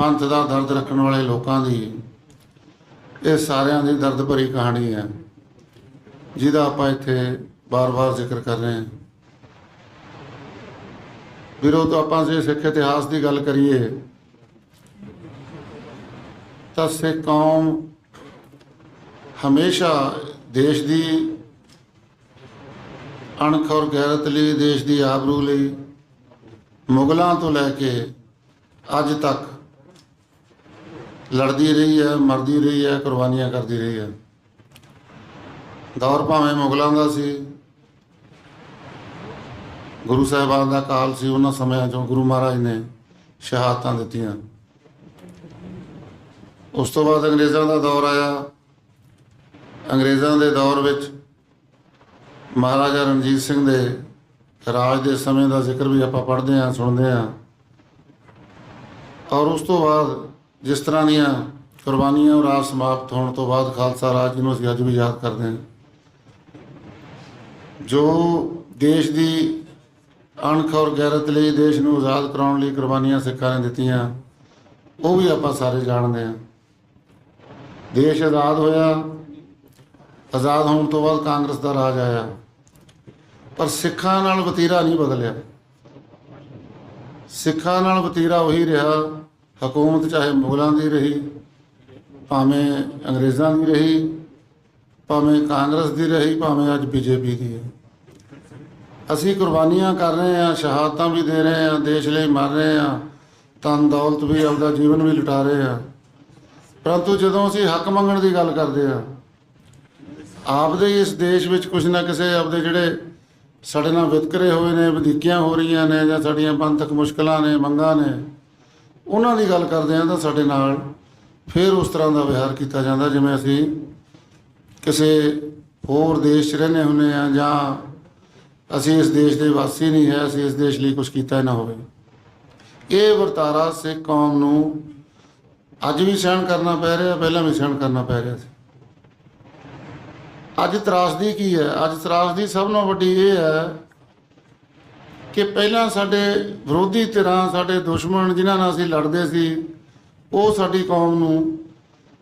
ਪੰਥ ਦਾ ਦਰਦ ਰੱਖਣ ਵਾਲੇ ਲੋਕਾਂ ਦੀ ਇਹ ਸਾਰਿਆਂ ਦੀ ਦਰਦ ਭਰੀ ਕਹਾਣੀ ਹੈ, ਜਿਹਦਾ ਆਪਾਂ ਇੱਥੇ ਬਾਰ-ਬਾਰ ਜ਼ਿਕਰ ਕਰ ਰਹੇ ਹਾਂ। ਵੀਰੋ, ਤੋਂ ਆਪਾਂ ਜੇ ਸਿੱਖ ਇਤਿਹਾਸ ਦੀ ਗੱਲ ਕਰੀਏ, ਤਾਂ ਸਿੱਖ ਕੌਮ ਹਮੇਸ਼ਾ ਦੇਸ਼ ਦੀ ਅਣਖ ਔਰ ਗੈਰਤ ਲਈ, ਦੇਸ਼ ਦੀ ਆਬਰੂ ਲਈ ਮੁਗਲਾਂ ਤੋਂ ਲੈ ਕੇ ਅੱਜ ਤੱਕ ਲੜਦੀ ਰਹੀ ਹੈ, ਮਰਦੀ ਰਹੀ ਹੈ, ਕੁਰਬਾਨੀਆਂ ਕਰਦੀ ਰਹੀ ਹੈ। ਦੌਰ ਭਾਵੇਂ ਮੁਗਲਾਂ ਦਾ ਸੀ, ਗੁਰੂ ਸਾਹਿਬਾਨ ਦਾ ਕਾਲ ਸੀ, ਉਹਨਾਂ ਸਮਿਆਂ 'ਚੋਂ ਗੁਰੂ ਮਹਾਰਾਜ ਨੇ ਸ਼ਹਾਦਤਾਂ ਦਿੱਤੀਆਂ। ਉਸ ਤੋਂ ਬਾਅਦ ਅੰਗਰੇਜ਼ਾਂ ਦਾ ਦੌਰ ਆਇਆ। ਅੰਗਰੇਜ਼ਾਂ ਦੇ ਦੌਰ ਵਿੱਚ ਮਹਾਰਾਜਾ ਰਣਜੀਤ ਸਿੰਘ ਦੇ ਰਾਜ ਦੇ ਸਮੇਂ ਦਾ ਜ਼ਿਕਰ ਵੀ ਆਪਾਂ ਪੜ੍ਹਦੇ ਹਾਂ, ਸੁਣਦੇ ਹਾਂ। ਔਰ ਉਸ ਤੋਂ ਬਾਅਦ ਜਿਸ ਤਰ੍ਹਾਂ ਦੀਆਂ ਕੁਰਬਾਨੀਆਂ ਔਰ ਰਾਜ ਸਮਾਪਤ ਹੋਣ ਤੋਂ ਬਾਅਦ ਖਾਲਸਾ ਰਾਜ ਨੂੰ ਅਸੀਂ ਅੱਜ ਵੀ ਯਾਦ ਕਰਦੇ ਹਾਂ। ਜੋ ਦੇਸ਼ ਦੀ ਅਣਖ ਔਰ ਗੈਰਤ ਲਈ ਦੇਸ਼ ਨੂੰ ਆਜ਼ਾਦ ਕਰਾਉਣ ਲਈ ਕੁਰਬਾਨੀਆਂ ਸਿੱਖਾਂ ਨੇ ਦਿੱਤੀਆਂ, ਉਹ ਵੀ ਆਪਾਂ ਸਾਰੇ ਜਾਣਦੇ ਹਾਂ। ਦੇਸ਼ ਆਜ਼ਾਦ ਹੋਇਆ, ਆਜ਼ਾਦ ਹੋਣ ਤੋਂ ਬਾਅਦ ਕਾਂਗਰਸ ਦਾ ਰਾਜ ਆਇਆ, ਪਰ ਸਿੱਖਾਂ ਨਾਲ ਵਤੀਰਾ ਨਹੀਂ ਬਦਲਿਆ। ਸਿੱਖਾਂ ਨਾਲ ਵਤੀਰਾ ਉਹੀ ਰਿਹਾ ਹਕੂਮਤ ਚਾਹੇ ਮੁਗਲਾਂ ਦੀ ਰਹੀ, ਭਾਵੇਂ ਅੰਗਰੇਜ਼ਾਂ ਦੀ ਰਹੀ, ਭਾਵੇਂ ਕਾਂਗਰਸ ਦੀ ਰਹੀ, ਭਾਵੇਂ ਅੱਜ ਬੀਜੇਪੀ ਦੀ ਹੈ। ਅਸੀਂ ਕੁਰਬਾਨੀਆਂ ਕਰ ਰਹੇ ਹਾਂ, ਸ਼ਹਾਦਤਾਂ ਵੀ ਦੇ ਰਹੇ ਹਾਂ, ਦੇਸ਼ ਲਈ ਮਰ ਰਹੇ ਹਾਂ ਤਨ ਦੌਲਤ ਵੀ ਆਪਦਾ ਜੀਵਨ ਵੀ ਲੁਟਾ ਰਹੇ ਹਾਂ। ਪਰੰਤੂ ਜਦੋਂ ਅਸੀਂ ਹੱਕ ਮੰਗਣ ਦੀ ਗੱਲ ਕਰਦੇ ਹਾਂ, ਆਪਦੇ ਹੀ ਇਸ ਦੇਸ਼ ਵਿੱਚ ਕੁਝ ਨਾ ਕਿਸੇ ਆਪਦੇ ਜਿਹੜੇ ਸਾਡੇ ਨਾਲ ਵਿਤਕਰੇ ਹੋਏ ਨੇ, ਵਧੀਕੀਆਂ ਹੋ ਰਹੀਆਂ ਨੇ ਜਾਂ ਸਾਡੀਆਂ ਪੰਥਕ ਮੁਸ਼ਕਲਾਂ ਨੇ, ਮੰਗਾਂ ਨੇ ਉਹਨਾਂ ਦੀ ਗੱਲ ਕਰਦੇ ਹਾਂ ਤਾਂ ਸਾਡੇ ਨਾਲ ਫਿਰ ਉਸ ਤਰ੍ਹਾਂ ਦਾ ਵਿਹਾਰ ਕੀਤਾ ਜਾਂਦਾ, ਜਿਵੇਂ ਅਸੀਂ ਕਿਸੇ ਹੋਰ ਦੇਸ਼ 'ਚ ਰਹਿੰਦੇ ਹੁੰਦੇ ਆ ਜਾਂ ਅਸੀਂ ਇਸ ਦੇਸ਼ ਦੇ ਵਾਸੀ ਨਹੀਂ ਹੈ, ਅਸੀਂ ਇਸ ਦੇਸ਼ ਲਈ ਕੁਝ ਕੀਤਾ ਹੀ ਨਾ ਹੋਵੇ। ਇਹ ਵਰਤਾਰਾ ਸਿੱਖ ਕੌਮ ਨੂੰ ਅੱਜ ਵੀ ਸਹਿਣ ਕਰਨਾ ਪੈ ਰਿਹਾ, ਪਹਿਲਾਂ ਵੀ ਸਹਿਣ ਕਰਨਾ ਪੈ ਰਿਹਾ ਸੀ। ਅੱਜ ਤਰਾਸਦੀ ਕੀ ਹੈ? ਅੱਜ ਤਰਾਸਦੀ ਸਭ ਨਾਲੋਂ ਵੱਡੀ ਇਹ ਹੈ ਕਿ ਪਹਿਲਾਂ ਸਾਡੇ ਵਿਰੋਧੀ ਧਿਰਾਂ, ਸਾਡੇ ਦੁਸ਼ਮਣ ਜਿਨ੍ਹਾਂ ਨਾਲ ਅਸੀਂ ਲੜਦੇ ਸੀ, ਉਹ ਸਾਡੀ ਕੌਮ ਨੂੰ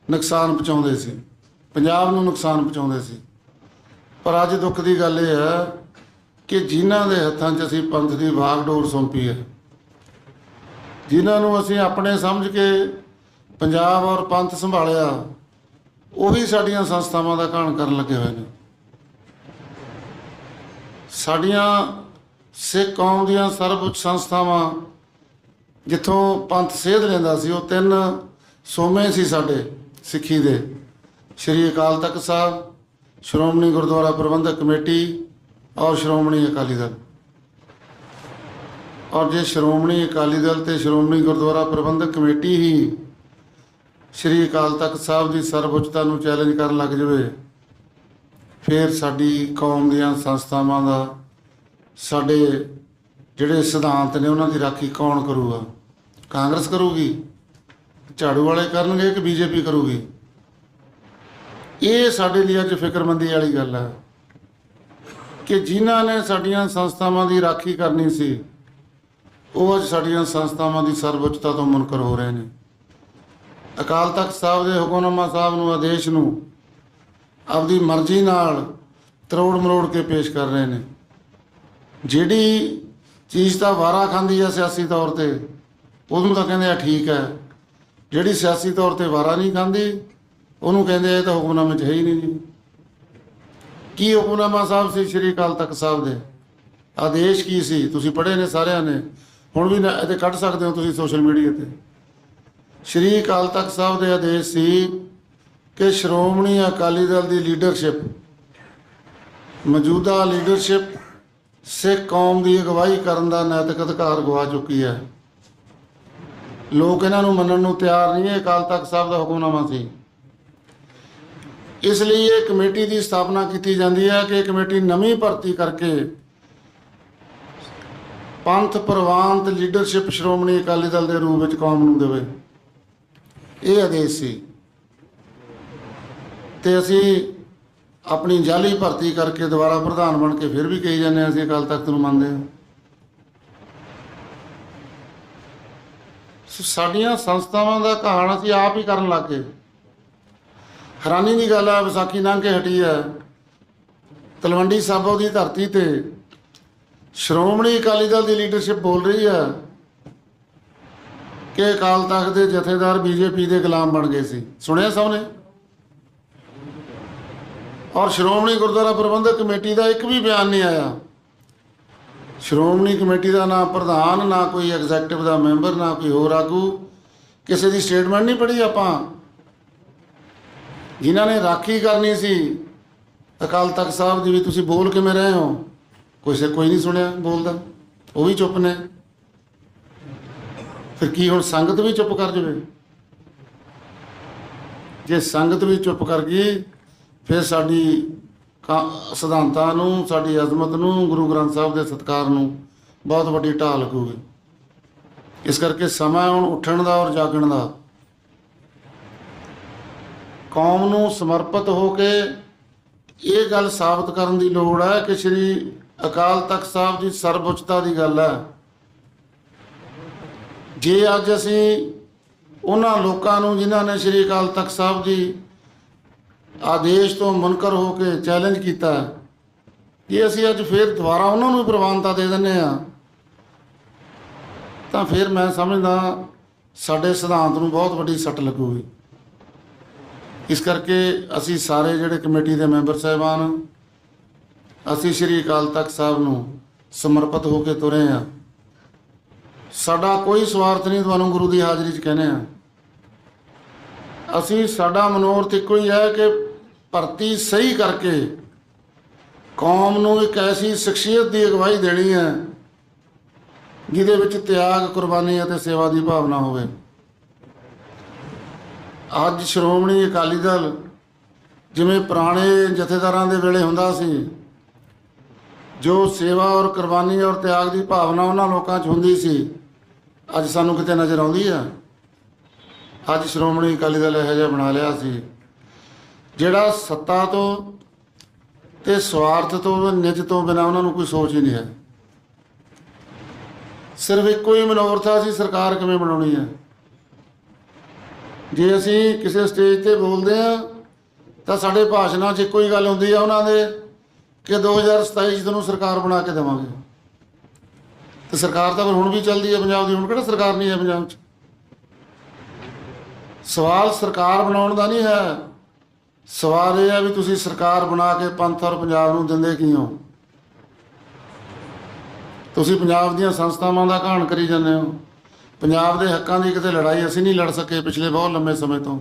ਨੁਕਸਾਨ ਪਹੁੰਚਾਉਂਦੇ ਸੀ, ਪੰਜਾਬ ਨੂੰ ਨੁਕਸਾਨ ਪਹੁੰਚਾਉਂਦੇ ਸੀ। ਪਰ ਅੱਜ ਦੁੱਖ ਦੀ ਗੱਲ ਇਹ ਹੈ ਕਿ ਜਿਨ੍ਹਾਂ ਦੇ ਹੱਥਾਂ 'ਚ ਅਸੀਂ ਪੰਥ ਦੀ ਵਾਗਡੋਰ ਸੌਂਪੀ ਹੈ, ਜਿਨ੍ਹਾਂ ਨੂੰ ਅਸੀਂ ਆਪਣੇ ਸਮਝ ਕੇ ਪੰਜਾਬ ਔਰ ਪੰਥ ਸੰਭਾਲਿਆ, ਉਹੀ ਸਾਡੀਆਂ ਸੰਸਥਾਵਾਂ ਦਾ ਘਾਣ ਕਰਨ ਲੱਗੇ ਹੋਏ ਨੇ। ਸਾਡੀਆਂ ਸਿੱਖ ਕੌਮ ਦੀਆਂ ਸਰਵਉੱਚ ਸੰਸਥਾਵਾਂ, ਜਿੱਥੋਂ ਪੰਥ ਸੇਧ ਲੈਂਦਾ ਸੀ, ਉਹ ਤਿੰਨ ਸੋਮੇ ਸੀ ਸਾਡੇ ਸਿੱਖੀ ਦੇ। ਸ਼੍ਰੀ ਅਕਾਲ ਤਖਤ ਸਾਹਿਬ, ਸ਼੍ਰੋਮਣੀ ਗੁਰਦੁਆਰਾ ਪ੍ਰਬੰਧਕ ਕਮੇਟੀ ਔਰ ਸ਼੍ਰੋਮਣੀ ਅਕਾਲੀ ਦਲ। ਔਰ ਜੇ ਸ਼੍ਰੋਮਣੀ ਅਕਾਲੀ ਦਲ ਤੇ ਸ਼੍ਰੋਮਣੀ ਗੁਰਦੁਆਰਾ ਪ੍ਰਬੰਧਕ ਕਮੇਟੀ ਹੀ ਸ਼੍ਰੀ ਅਕਾਲ ਤਖਤ ਸਾਹਿਬ ਦੀ ਸਰਵਉੱਚਤਾ ਨੂੰ ਚੈਲੰਜ ਕਰਨ ਲੱਗ ਜਾਵੇ, ਫਿਰ ਸਾਡੀ ਕੌਮ ਦੀਆਂ ਸੰਸਥਾਵਾਂ ਦਾ ਸਾਡੇ ਜਿਹੜੇ ਸਿਧਾਂਤ ਨੇ ਉਹਨਾਂ ਦੀ ਰਾਖੀ ਕੌਣ ਕਰੂਗਾ? ਕਾਂਗਰਸ ਕਰੂਗੀ? ਝਾੜੂ ਵਾਲੇ ਕਰਨਗੇ ਕਿ ਬੀਜੇਪੀ ਕਰੂਗੀ? ਇਹ ਸਾਡੇ ਲਈ ਅੱਜ ਫਿਕਰਮੰਦੀ ਵਾਲੀ ਗੱਲ ਹੈ ਕਿ ਜਿਨ੍ਹਾਂ ਨੇ ਸਾਡੀਆਂ ਸੰਸਥਾਵਾਂ ਦੀ ਰਾਖੀ ਕਰਨੀ ਸੀ, ਉਹ ਅੱਜ ਸਾਡੀਆਂ ਸੰਸਥਾਵਾਂ ਦੀ ਸਰਵਉੱਚਤਾ ਤੋਂ ਮੁਨਕਰ ਹੋ ਰਹੇ ਨੇ। ਅਕਾਲ ਤਖਤ ਸਾਹਿਬ ਦੇ ਹੁਕਮਨਾਮਾ ਸਾਹਿਬ ਨੂੰ, ਆਦੇਸ਼ ਨੂੰ ਆਪਦੀ ਮਰਜ਼ੀ ਨਾਲ ਤਰੋੜ ਮਰੋੜ ਕੇ ਪੇਸ਼ ਕਰ ਰਹੇ ਨੇ। ਜਿਹੜੀ ਚੀਜ਼ ਤਾਂ ਵਾਰਾ ਖਾਂਦੀ ਆ ਸਿਆਸੀ ਤੌਰ ਤੇ, ਉਹਨੂੰ ਤਾਂ ਕਹਿੰਦੇ ਆ ਠੀਕ ਹੈ। ਜਿਹੜੀ ਸਿਆਸੀ ਤੌਰ ਤੇ ਵਾਰਾ ਨਹੀਂ ਖਾਂਦੀ, ਉਹਨੂੰ ਕਹਿੰਦੇ ਆ ਇਹ ਤਾਂ ਹੁਕਮਨਾਮੇ 'ਚ ਹੈ ਹੀ ਨਹੀਂ ਜੀ। ਕੀ ਹੁਕਮਨਾਮਾ ਸਾਹਿਬ ਸੀ ਸ਼੍ਰੀ ਅਕਾਲ ਤਖਤ ਸਾਹਿਬ ਦੇ? ਆਦੇਸ਼ ਕੀ ਸੀ? ਤੁਸੀਂ ਪੜ੍ਹੇ ਨੇ ਸਾਰਿਆਂ ਨੇ। ਹੁਣ ਵੀ ਨਾ- ਇਹਦੇ ਕੱਢ ਸਕਦੇ ਹੋ ਤੁਸੀਂ ਸੋਸ਼ਲ ਮੀਡੀਆ ਤੇ। ਸ਼੍ਰੀ ਅਕਾਲ ਤਖਤ ਸਾਹਿਬ ਦੇ ਆਦੇਸ਼ ਸੀ ਕਿ ਸ਼੍ਰੋਮਣੀ ਅਕਾਲੀ ਦਲ ਦੀ ਲੀਡਰਸ਼ਿਪ, ਮੌਜੂਦਾ ਲੀਡਰਸ਼ਿਪ ਸਿੱਖ ਕੌਮ ਦੀ ਅਗਵਾਈ ਕਰਨ ਦਾ ਨੈਤਿਕ ਅਧਿਕਾਰ ਗਵਾ ਚੁੱਕੀ ਹੈ। ਲੋਕ ਇਹਨਾਂ ਨੂੰ ਮੰਨਣ ਨੂੰ ਤਿਆਰ ਨਹੀਂ ਹੈ ਅਕਾਲ ਤਖਤ ਸਾਹਿਬ ਦਾ ਹੁਕਮਨਾਮਾ ਸੀ। ਇਸ ਲਈ ਇਹ ਕਮੇਟੀ ਦੀ ਸਥਾਪਨਾ ਕੀਤੀ ਜਾਂਦੀ ਹੈ ਕਿ ਕਮੇਟੀ ਨਵੀਂ ਭਰਤੀ ਕਰਕੇ ਪੰਥ ਪ੍ਰਵਾਨਤ ਲੀਡਰਸ਼ਿਪ ਸ਼੍ਰੋਮਣੀ ਅਕਾਲੀ ਦਲ ਦੇ ਰੂਪ ਵਿੱਚ ਕੌਮ ਨੂੰ ਦੇਵੇ। ਇਹ ਆਦੇਸ਼ ਸੀ। ਤੇ ਅਸੀਂ ਆਪਣੀ ਜਾਲੀ ਭਰਤੀ ਕਰਕੇ ਦੁਬਾਰਾ ਪ੍ਰਧਾਨ ਬਣ ਕੇ ਫਿਰ ਵੀ ਕਹੀ ਜਾਂਦੇ ਹਾਂ ਅਸੀਂ ਅਕਾਲ ਤਖਤ ਨੂੰ ਮੰਨਦੇ ਹਾਂ। ਸਾਡੀਆਂ ਸੰਸਥਾਵਾਂ ਦਾ ਕਹਾਣ ਅਸੀਂ ਆਪ ਹੀ ਕਰਨ ਲੱਗ ਗਏ। ਹੈਰਾਨੀ ਦੀ ਗੱਲ ਹੈ ਵਿਸਾਖੀ ਲੰਘ ਕੇ ਹਟੀ ਹੈ। ਤਲਵੰਡੀ ਸਾਬੋ ਦੀ ਧਰਤੀ ਤੇ ਸ਼੍ਰੋਮਣੀ ਅਕਾਲੀ ਦਲ ਦੀ ਲੀਡਰਸ਼ਿਪ ਬੋਲ ਰਹੀ ਹੈ ਕਿ ਅਕਾਲ ਤਖਤ ਦੇ ਜਥੇਦਾਰ ਬੀਜੇਪੀ ਦੇ ਗੁਲਾਮ ਬਣ ਗਏ ਸੀ। ਸੁਣਿਆ ਸਭ ਨੇ? ਔਰ ਸ਼੍ਰੋਮਣੀ ਗੁਰਦੁਆਰਾ ਪ੍ਰਬੰਧਕ ਕਮੇਟੀ ਦਾ ਇੱਕ ਵੀ ਬਿਆਨ ਨਹੀਂ ਆਇਆ। ਸ਼੍ਰੋਮਣੀ ਕਮੇਟੀ ਦਾ ਨਾ ਪ੍ਰਧਾਨ, ਨਾ ਕੋਈ ਐਗਜ਼ੈਕਟਿਵ ਦਾ ਮੈਂਬਰ, ਨਾ ਕੋਈ ਹੋਰ ਆਗੂ। ਕਿਸੇ ਦੀ ਸਟੇਟਮੈਂਟ ਨਹੀਂ ਪੜ੍ਹੀ ਆਪਾਂ। ਜਿਨ੍ਹਾਂ ਨੇ ਰਾਖੀ ਕਰਨੀ ਸੀ, ਅਕਾਲ ਤਖਤ ਸਾਹਿਬ ਦੀ ਵੀ ਤੁਸੀਂ ਬੋਲ ਕਿਵੇਂ ਰਹੇ ਹੋ? ਕੋਈ ਸੇ ਕੋਈ ਨਹੀਂ ਸੁਣਿਆ ਬੋਲਦਾ। ਉਹ ਵੀ ਚੁੱਪ ਨੇ। ਫਿਰ ਕੀ ਹੁਣ ਸੰਗਤ ਵੀ ਚੁੱਪ ਕਰ ਜਾਵੇ? ਜੇ ਸੰਗਤ ਵੀ ਚੁੱਪ ਕਰ ਗਈ ਫਿਰ ਸਾਡੀ ਕਾ- ਸਿਧਾਂਤਾਂ ਨੂੰ, ਸਾਡੀ ਅਜ਼ਮਤ ਨੂੰ, ਗੁਰੂ ਗ੍ਰੰਥ ਸਾਹਿਬ ਦੇ ਸਤਕਾਰ ਨੂੰ ਬਹੁਤ ਵੱਡੀ ਢਾਹ ਲੱਗੂਗੀ ਇਸ ਕਰਕੇ ਸਮਾਂ ਹੁਣ ਉੱਠਣ ਦਾ ਔਰ ਜਾਗਣ ਦਾ। ਕੌਮ ਨੂੰ ਸਮਰਪਿਤ ਹੋ ਕੇ ਇਹ ਗੱਲ ਸਾਬਤ ਕਰਨ ਦੀ ਲੋੜ ਹੈ ਕਿ ਸ੍ਰੀ ਅਕਾਲ ਤਖਤ ਸਾਹਿਬ ਦੀ ਸਰਵਉੱਚਤਾ ਦੀ ਗੱਲ ਹੈ। ਜੇ ਅੱਜ ਅਸੀਂ ਉਹਨਾਂ ਲੋਕਾਂ ਨੂੰ ਜਿਨ੍ਹਾਂ ਨੇ ਸ੍ਰੀ ਅਕਾਲ ਤਖਤ ਸਾਹਿਬ ਦੀ ਆਦੇਸ਼ ਤੋਂ ਮੁਨਕਰ ਹੋ ਕੇ ਚੈਲੰਜ ਕੀਤਾ। ਜੇ ਅਸੀਂ ਅੱਜ ਫਿਰ ਦੁਬਾਰਾ ਉਹਨਾਂ ਨੂੰ ਵੀ ਪ੍ਰਵਾਨਤਾ ਦੇ ਦਿੰਦੇ ਆ ਤਾਂ ਫਿਰ ਮੈਂ ਸਮਝਦਾ ਸਾਡੇ ਸਿਧਾਂਤ ਨੂੰ ਬਹੁਤ ਵੱਡੀ ਸੱਟ ਲੱਗੂਗੀ। ਇਸ ਕਰਕੇ ਅਸੀਂ ਸਾਰੇ ਜਿਹੜੇ ਕਮੇਟੀ ਦੇ ਮੈਂਬਰ ਸਾਹਿਬਾਨ, ਅਸੀਂ ਸ੍ਰੀ ਅਕਾਲ ਤਖਤ ਸਾਹਿਬ ਨੂੰ ਸਮਰਪਿਤ ਹੋ ਕੇ ਤੁਰੇ ਆ ਸਾਡਾ ਕੋਈ ਸਵਾਰਥ ਨਹੀਂ ਤੁਹਾਨੂੰ ਗੁਰੂ ਦੀ ਹਾਜ਼ਰੀ 'ਚ ਕਹਿੰਦੇ ਆ ਅਸੀਂ ਸਾਡਾ ਮਨੋਰਥ ਇੱਕੋ ਹੀ ਹੈ ਕਿ ਭਰਤੀ ਸਹੀ ਕਰਕੇ ਕੌਮ ਨੂੰ ਇੱਕ ਐਸੀ ਸ਼ਖਸੀਅਤ ਦੀ ਅਗਵਾਈ ਦੇਣੀ ਹੈ ਜਿਹਦੇ ਵਿੱਚ ਤਿਆਗ, ਕੁਰਬਾਨੀ ਅਤੇ ਸੇਵਾ ਦੀ ਭਾਵਨਾ ਹੋਵੇ। ਅੱਜ ਸ਼੍ਰੋਮਣੀ ਅਕਾਲੀ ਦਲ ਜਿਵੇਂ ਪੁਰਾਣੇ ਜਥੇਦਾਰਾਂ ਦੇ ਵੇਲੇ ਹੁੰਦਾ ਸੀ, ਜੋ ਸੇਵਾ ਔਰ ਕੁਰਬਾਨੀ ਔਰ ਤਿਆਗ ਦੀ ਭਾਵਨਾ ਉਹਨਾਂ ਲੋਕਾਂ 'ਚ ਹੁੰਦੀ ਸੀ, ਅੱਜ ਸਾਨੂੰ ਕਿਤੇ ਨਜ਼ਰ ਆਉਂਦੀ ਆ ਅੱਜ ਸ਼੍ਰੋਮਣੀ ਅਕਾਲੀ ਦਲ ਇਹੋ ਜਿਹਾ ਬਣਾ ਲਿਆ ਸੀ। ਜਿਹੜਾ ਸੱਤਾ ਤੋਂ ਤੇ ਸਵਾਰਥ ਤੋਂ ਨਿਜ ਤੋਂ ਬਿਨਾ ਉਹਨਾਂ ਨੂੰ ਕੋਈ ਸੋਚ ਹੀ ਨਹੀਂ ਹੈ। ਸਿਰਫ ਇੱਕੋ ਹੀ ਮਨੋਰਥ ਆ ਸੀ ਸਰਕਾਰ ਕਿਵੇਂ ਬਣਾਉਣੀ ਹੈ? ਜੇ ਅਸੀਂ ਕਿਸੇ ਸਟੇਜ ਤੇ ਬੋਲਦੇ ਆ ਤਾਂ ਸਾਡੇ ਭਾਸ਼ਣਾਂ 'ਚ ਇੱਕੋ ਹੀ ਗੱਲ ਹੁੰਦੀ ਆ ਉਹਨਾਂ ਦੇ ਕਿ 2027 'ਚ ਤੁਹਾਨੂੰ ਸਰਕਾਰ ਬਣਾ ਕੇ ਦੇਵਾਂਗੇ। ਤੇ ਸਰਕਾਰ ਤਾਂ ਹੁਣ ਵੀ ਚੱਲਦੀ ਹੈ ਪੰਜਾਬ ਦੀ, ਹੁਣ ਕਿਹੜਾ ਸਰਕਾਰ ਨਹੀਂ ਹੈ ਪੰਜਾਬ 'ਚ? ਸਵਾਲ ਸਰਕਾਰ ਬਣਾਉਣ ਦਾ ਨਹੀਂ ਹੈ। ਸਵਾਲ ਇਹ ਹੈ ਵੀ ਤੁਸੀਂ ਸਰਕਾਰ ਬਣਾ ਕੇ ਪੰਥ ਔਰ ਪੰਜਾਬ ਨੂੰ ਦਿੰਦੇ ਕਿਉਂ? ਤੁਸੀਂ ਪੰਜਾਬ ਦੀਆਂ ਸੰਸਥਾਵਾਂ ਦਾ ਘਾਣ ਕਰੀ ਜਾਂਦੇ ਹੋ। ਪੰਜਾਬ ਦੇ ਹੱਕਾਂ ਦੀ ਕਿਤੇ ਲੜਾਈ ਅਸੀਂ ਨਹੀਂ ਲੜ ਸਕੇ ਪਿਛਲੇ ਬਹੁਤ ਲੰਮੇ ਸਮੇਂ ਤੋਂ।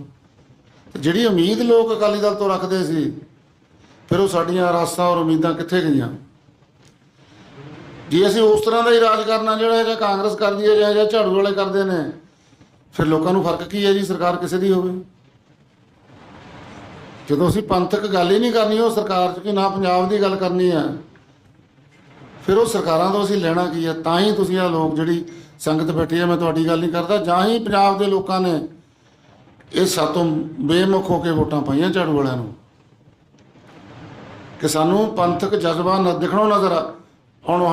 ਤੇ ਜਿਹੜੀ ਉਮੀਦ ਲੋਕ ਅਕਾਲੀ ਦਲ ਤੋਂ ਰੱਖਦੇ ਸੀ, ਫਿਰ ਉਹ ਸਾਡੀਆਂ ਆਸਾਂ ਔਰ ਉਮੀਦਾਂ ਕਿੱਥੇ ਗਈਆਂ? ਜੇ ਅਸੀਂ ਉਸ ਤਰ੍ਹਾਂ ਦਾ ਹੀ ਰਾਜ ਕਰਨਾ, ਜਿਹੜਾ ਹੈਗਾ ਕਾਂਗਰਸ ਕਰਦੀ ਹੈ ਜਾਂ ਜਾਂ ਝਾੜੂ ਵਾਲੇ ਕਰਦੇ ਨੇ, ਫਿਰ ਲੋਕਾਂ ਨੂੰ ਫ਼ਰਕ ਕੀ ਹੈ ਜੀ? ਸਰਕਾਰ ਕਿਸੇ ਦੀ ਹੋਵੇ। ਜਦੋਂ ਅਸੀਂ ਪੰਥਕ ਗੱਲ ਹੀ ਨਹੀਂ ਕਰਨੀ, ਉਹ ਸਰਕਾਰ 'ਚ ਕਿ ਨਾ ਪੰਜਾਬ ਦੀ ਗੱਲ ਕਰਨੀ ਹੈ। ਫਿਰ ਉਹ ਸਰਕਾਰਾਂ ਤੋਂ ਅਸੀਂ ਲੈਣਾ ਕੀ ਹੈ? ਤਾਂ ਹੀ ਤੁਸੀਂ ਆ ਲੋਕ ਜਿਹੜੀ ਸੰਗਤ ਬੈਠੀ ਹੈ, ਮੈਂ ਤੁਹਾਡੀ ਗੱਲ ਨਹੀਂ ਕਰਦਾ, ਜਾਂ ਹੀ ਪੰਜਾਬ ਦੇ ਲੋਕਾਂ ਨੇ ਇਹ ਸਾਤੋਂ ਬੇਮੁਖ ਹੋ ਕੇ ਵੋਟਾਂ ਪਾਈਆਂ ਝਾੜੂ ਵਾਲਿਆਂ ਨੂੰ। ਕਿ ਸਾਨੂੰ ਪੰਥਕ ਜਜ਼ਬਾ ਨਾ ਦਿਖਣੋਂ ਨਜ਼ਰ ਆ-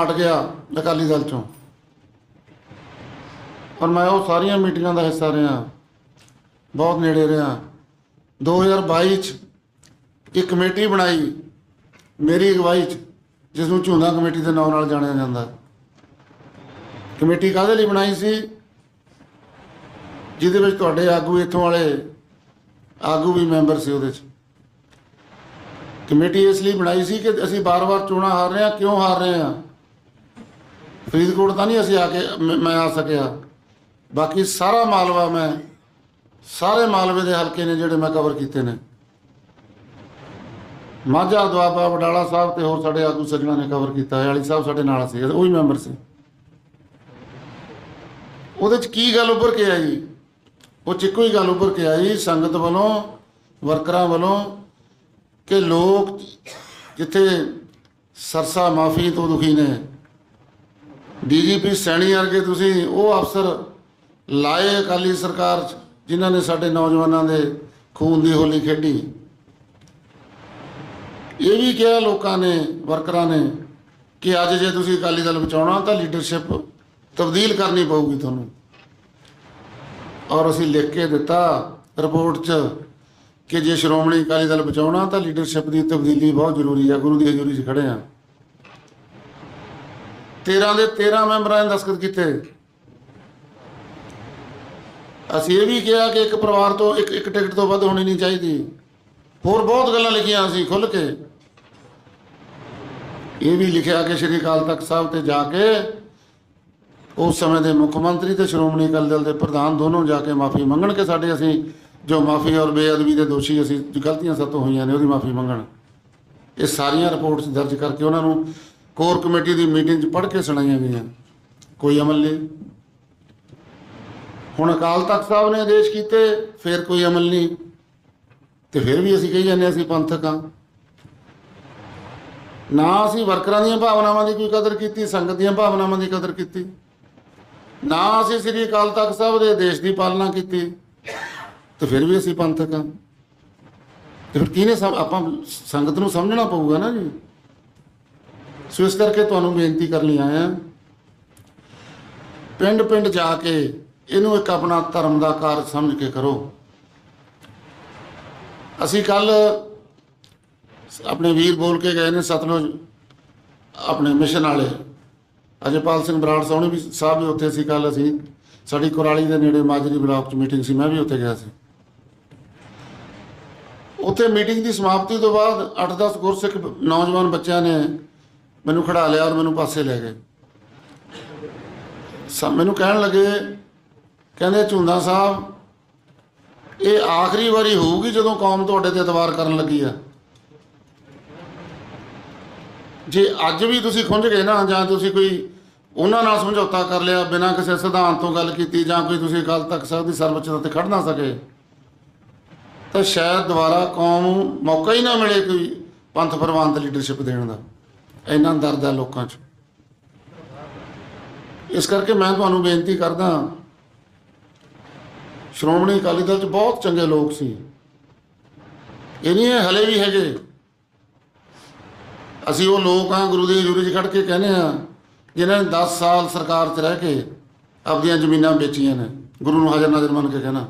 ਹਟ ਗਿਆ ਅਕਾਲੀ ਦਲ ਚੋਂ। ਪਰ ਮੈਂ ਉਹ ਸਾਰੀਆਂ ਮੀਟਿੰਗਾਂ ਦਾ ਹਿੱਸਾ ਰਿਹਾ, ਬਹੁਤ ਨੇੜੇ ਰਿਹਾ। 2022 ਚ ਇੱਕ ਕਮੇਟੀ ਬਣਾਈ, ਮੇਰੀ ਅਗਵਾਈ ਚ ਜਿਸ ਨੂੰ ਝੁੰਦਾ ਕਮੇਟੀ ਦੇ ਨਾਮ ਨਾਲ ਜਾਣਿਆ ਜਾਂਦਾ। ਕਮੇਟੀ ਕਾਹਦੇ ਲਈ ਬਣਾਈ ਸੀ? ਜਿਹਦੇ ਵਿੱਚ ਤੁਹਾਡੇ ਆਗੂ ਇੱਥੋਂ ਵਾਲੇ ਆਗੂ ਵੀ ਮੈਂਬਰ ਸੀ ਉਹਦੇ ਚ। ਕਮੇਟੀ ਇਸ ਲਈ ਬਣਾਈ ਸੀ ਕਿ ਅਸੀਂ ਬਾਰ-ਬਾਰ ਚੋਣਾਂ ਹਾਰ ਰਹੇ ਹਾਂ, ਕਿਉਂ ਹਾਰ ਰਹੇ ਹਾਂ? ਫਰੀਦਕੋਟ ਤਾਂ ਨਹੀਂ ਅਸੀਂ ਆ ਕੇ ਮੈਂ ਮੈਂ ਆ ਸਕਿਆ। ਬਾਕੀ ਸਾਰਾ ਮਾਲਵਾ ਮੈਂ, ਸਾਰੇ ਮਾਲਵੇ ਦੇ ਹਲਕੇ ਨੇ ਜਿਹੜੇ ਮੈਂ ਕਵਰ ਕੀਤੇ ਨੇ। ਮਾਝਾ, ਦੁਆਬਾ, ਵਡਾਲਾ ਸਾਹਿਬ ਤੇ ਹੋਰ ਸਾਡੇ ਆਗੂ ਸੱਜਣਾ ਨੇ ਕਵਰ ਕੀਤਾ ਹੈ ਵਾਲੀ ਸਾਹਿਬ ਸਾਡੇ ਨਾਲ ਸੀ ਉਹ ਵੀ ਮੈਂਬਰ ਸੀ। ਉਹਦੇ ਚ ਕੀ ਗੱਲ ਉੱਭਰ ਕੇ ਆਈ? ਉਹ ਚ ਇੱਕੋ ਹੀ ਗੱਲ ਉੱਭਰ ਕੇ ਆਈ, ਸੰਗਤ ਵੱਲੋਂ, ਵਰਕਰਾਂ ਵੱਲੋਂ ਕਿ ਲੋਕ ਜਿੱਥੇ ਸਰਸਾ ਮਾਫੀ ਤੋਂ ਦੁਖੀ ਨੇ, ਡੀਜੀਪੀ ਸੈਣੀ ਵਰਗੇ ਤੁਸੀਂ, ਉਹ ਅਫਸਰ ਲਾਏ ਅਕਾਲੀ ਸਰਕਾਰ 'ਚ, ਜਿਨ੍ਹਾਂ ਨੇ ਸਾਡੇ ਨੌਜਵਾਨਾਂ ਦੇ ਖੂਨ ਦੀ ਹੋਲੀ ਖੇਡੀ। ਇਹ ਵੀ ਕਿਹਾ ਲੋਕਾਂ ਨੇ, ਵਰਕਰਾਂ ਨੇ ਕਿ ਅੱਜ ਜੇ ਤੁਸੀਂ ਅਕਾਲੀ ਦਲ ਬਚਾਉਣਾ ਤਾਂ ਲੀਡਰਸ਼ਿਪ ਤਬਦੀਲ ਕਰਨੀ ਪਊਗੀ ਤੁਹਾਨੂੰ। ਔਰ ਅਸੀਂ ਲਿਖ ਕੇ ਦਿੱਤਾ ਰਿਪੋਰਟ 'ਚ ਕਿ ਜੇ ਸ਼੍ਰੋਮਣੀ ਅਕਾਲੀ ਦਲ ਬਚਾਉਣਾ ਤਾਂ ਲੀਡਰਸ਼ਿਪ ਦੀ ਤਬਦੀਲੀ ਬਹੁਤ ਜ਼ਰੂਰੀ ਹੈ ਗੁਰੂ ਦੀ ਹਜ਼ੂਰੀ 'ਚ ਖੜੇ ਆ। 13 ਦੇ 13 ਮੈਂਬਰਾਂ ਨੇ ਦਸਖਤ ਕੀਤੇ। ਅਸੀਂ ਇਹ ਵੀ ਕਿਹਾ ਕਿ ਇੱਕ ਪਰਿਵਾਰ ਤੋਂ ਇੱਕ ਇੱਕ ਟਿਕਟ ਤੋਂ ਵੱਧ ਹੋਣੀ ਨਹੀਂ ਚਾਹੀਦੀ। ਹੋਰ ਬਹੁਤ ਗੱਲਾਂ ਲਿਖੀਆਂ ਅਸੀਂ ਖੁੱਲ ਕੇ। ਇਹ ਵੀ ਲਿਖਿਆ ਕਿ ਸ਼੍ਰੀ ਅਕਾਲ ਤਖਤ ਸਾਹਿਬ ਤੇ ਜਾ ਕੇ ਉਸ ਸਮੇਂ ਦੇ ਮੁੱਖ ਮੰਤਰੀ ਤੇ ਸ਼੍ਰੋਮਣੀ ਅਕਾਲੀ ਦਲ ਦੇ ਪ੍ਰਧਾਨ ਦੋਨੋਂ ਜਾ ਕੇ ਮਾਫੀ ਮੰਗਣ ਕਿ ਸਾਡੇ ਅਸੀਂ ਜੋ ਮਾਫੀ ਔਰ ਬੇਅਦਬੀ ਦੇ ਦੋਸ਼ੀ ਅਸੀਂ ਜੋ ਗਲਤੀਆਂ ਸਾਤੋਂ ਹੋਈਆਂ ਨੇ, ਉਹਦੀ ਮਾਫੀ ਮੰਗਣ। ਇਹ ਸਾਰੀਆਂ ਰਿਪੋਰਟਸ ਦਰਜ ਕਰਕੇ ਉਹਨਾਂ ਨੂੰ ਕੋਰ ਕਮੇਟੀ ਦੀ ਮੀਟਿੰਗ 'ਚ ਪੜ੍ਹ ਕੇ ਸੁਣਾਈਆਂ ਗਈਆਂ। ਕੋਈ ਅਮਲ ਨਹੀਂ। ਹੁਣ ਅਕਾਲ ਤਖਤ ਸਾਹਿਬ ਨੇ ਆਦੇਸ਼ ਕੀਤੇ, ਫਿਰ ਕੋਈ ਅਮਲ ਨਹੀਂ। ਤੇ ਫਿਰ ਵੀ ਅਸੀਂ ਕਹੀ ਜਾਂਦੇ ਹਾਂ ਅਸੀਂ ਪੰਥਕ ਹਾਂ। ਨਾ ਅਸੀਂ ਵਰਕਰਾਂ ਦੀਆਂ ਭਾਵਨਾਵਾਂ ਦੀ ਕੋਈ ਕਦਰ ਕੀਤੀ, ਸੰਗਤ ਦੀਆਂ ਭਾਵਨਾਵਾਂ ਦੀ ਕਦਰ ਕੀਤੀ। ਨਾ ਅਸੀਂ ਸ੍ਰੀ ਅਕਾਲ ਤਖਤ ਸਾਹਿਬ ਦੇ ਆਦੇਸ਼ ਦੀ ਪਾਲਣਾ ਕੀਤੀ। ਤੇ ਫਿਰ ਵੀ ਅਸੀਂ ਪੰਥਕ ਹਾਂ। ਤੇ ਫਿਰ ਕਿਹਨੇ ਆਪਾਂ ਸੰਗਤ ਨੂੰ ਸਮਝਣਾ ਪਊਗਾ ਨਾ ਜੀ। ਸੋ ਇਸ ਕਰਕੇ ਤੁਹਾਨੂੰ ਬੇਨਤੀ ਕਰਨ ਲਈ ਆਇਆ। ਪਿੰਡ ਪਿੰਡ ਜਾ ਕੇ ਇਹਨੂੰ ਇੱਕ ਆਪਣਾ ਧਰਮ ਦਾ ਕਾਰਜ ਸਮਝ ਕੇ ਕਰੋ। ਅਸੀਂ ਕੱਲ ਆਪਣੇ ਵੀਰ ਬੋਲ ਕੇ ਗਏ ਨੇ ਸਤਲੁਜ, ਆਪਣੇ ਮਿਸ਼ਨ ਵਾਲੇ। ਅਜੇਪਾਲ ਸਿੰਘ ਬਰਾੜ ਸੋਹਣੀ ਵੀ ਸਾਹਿਬ ਵੀ ਉੱਥੇ ਸੀ ਕੱਲ ਅਸੀਂ। ਸਾਡੀ ਕੁਰਾਲੀ ਦੇ ਨੇੜੇ ਮਾਜਰੀ ਬਲਾਕ ਚ ਮੀਟਿੰਗ ਸੀ, ਮੈਂ ਵੀ ਉੱਥੇ ਗਿਆ ਸੀ। ਉੱਥੇ ਮੀਟਿੰਗ ਦੀ ਸਮਾਪਤੀ ਤੋਂ ਬਾਅਦ 8-10 ਗੁਰਸਿੱਖ ਨੌਜਵਾਨ ਬੱਚਿਆਂ ਨੇ ਮੈਨੂੰ ਖੜਾ ਲਿਆ ਔਰ ਮੈਨੂੰ ਪਾਸੇ ਲੈ ਗਏ। ਸਭ ਮੈਨੂੰ ਕਹਿਣ ਲੱਗੇ, ਕਹਿੰਦੇ ਝੁੰਦਾ ਸਾਹਿਬ, ਇਹ ਆਖਰੀ ਵਾਰੀ ਹੋਊਗੀ ਜਦੋਂ ਕੌਮ ਤੁਹਾਡੇ ਤੇ ਇਤਬਾਰ ਕਰਨ ਲੱਗੀ ਆ। ਜੇ ਅੱਜ ਵੀ ਤੁਸੀਂ ਖੁੰਝ ਗਏ ਨਾ, ਜਾਂ ਤੁਸੀਂ ਕੋਈ ਉਹਨਾਂ ਨਾਲ ਸਮਝੌਤਾ ਕਰ ਲਿਆ, ਬਿਨਾਂ ਕਿਸੇ ਸਿਧਾਂਤ ਤੋਂ ਗੱਲ ਕੀਤੀ, ਜਾਂ ਕੋਈ ਤੁਸੀਂ ਕੱਲ ਤੱਕ ਸਕਦੀ ਸਰਵਉੱਚਤਾ ਤੇ ਖੜ ਨਾ ਸਕੇ, ਤਾਂ ਸ਼ਾਇਦ ਦੁਬਾਰਾ ਕੌਮ ਨੂੰ ਮੌਕਾ ਹੀ ਨਾ ਮਿਲੇ ਕੋਈ ਪੰਥ ਪ੍ਰਵਾਨਤ ਲੀਡਰਸ਼ਿਪ ਦੇਣ ਦਾ, ਇੰਨਾ ਦਰਦ ਹੈ ਲੋਕਾਂ 'ਚ। ਇਸ ਕਰਕੇ ਮੈਂ ਤੁਹਾਨੂੰ ਬੇਨਤੀ ਕਰਦਾ, ਸ਼੍ਰੋਮਣੀ ਅਕਾਲੀ ਦਲ 'ਚ ਬਹੁਤ ਚੰਗੇ ਲੋਕ ਸੀ। ਇਹ ਨਹੀਂ ਹਲੇ ਵੀ ਹੈਗੇ। ਅਸੀਂ ਉਹ ਲੋਕ ਆ ਗੁਰੂ ਦੀ ਹਜ਼ੂਰੀ 'ਚ ਖੜ ਕੇ ਕਹਿੰਦੇ ਆ ਜਿਨ੍ਹਾਂ ਨੇ 10 ਸਾਲ ਸਰਕਾਰ 'ਚ ਰਹਿ ਕੇ ਆਪਣੀਆਂ ਜ਼ਮੀਨਾਂ ਵੇਚੀਆਂ ਨੇ, ਗੁਰੂ ਨੂੰ ਹਾਜ਼ਰ ਨਾਜ਼ਰ ਮੰਨ ਕੇ ਕਹਿਣਾ।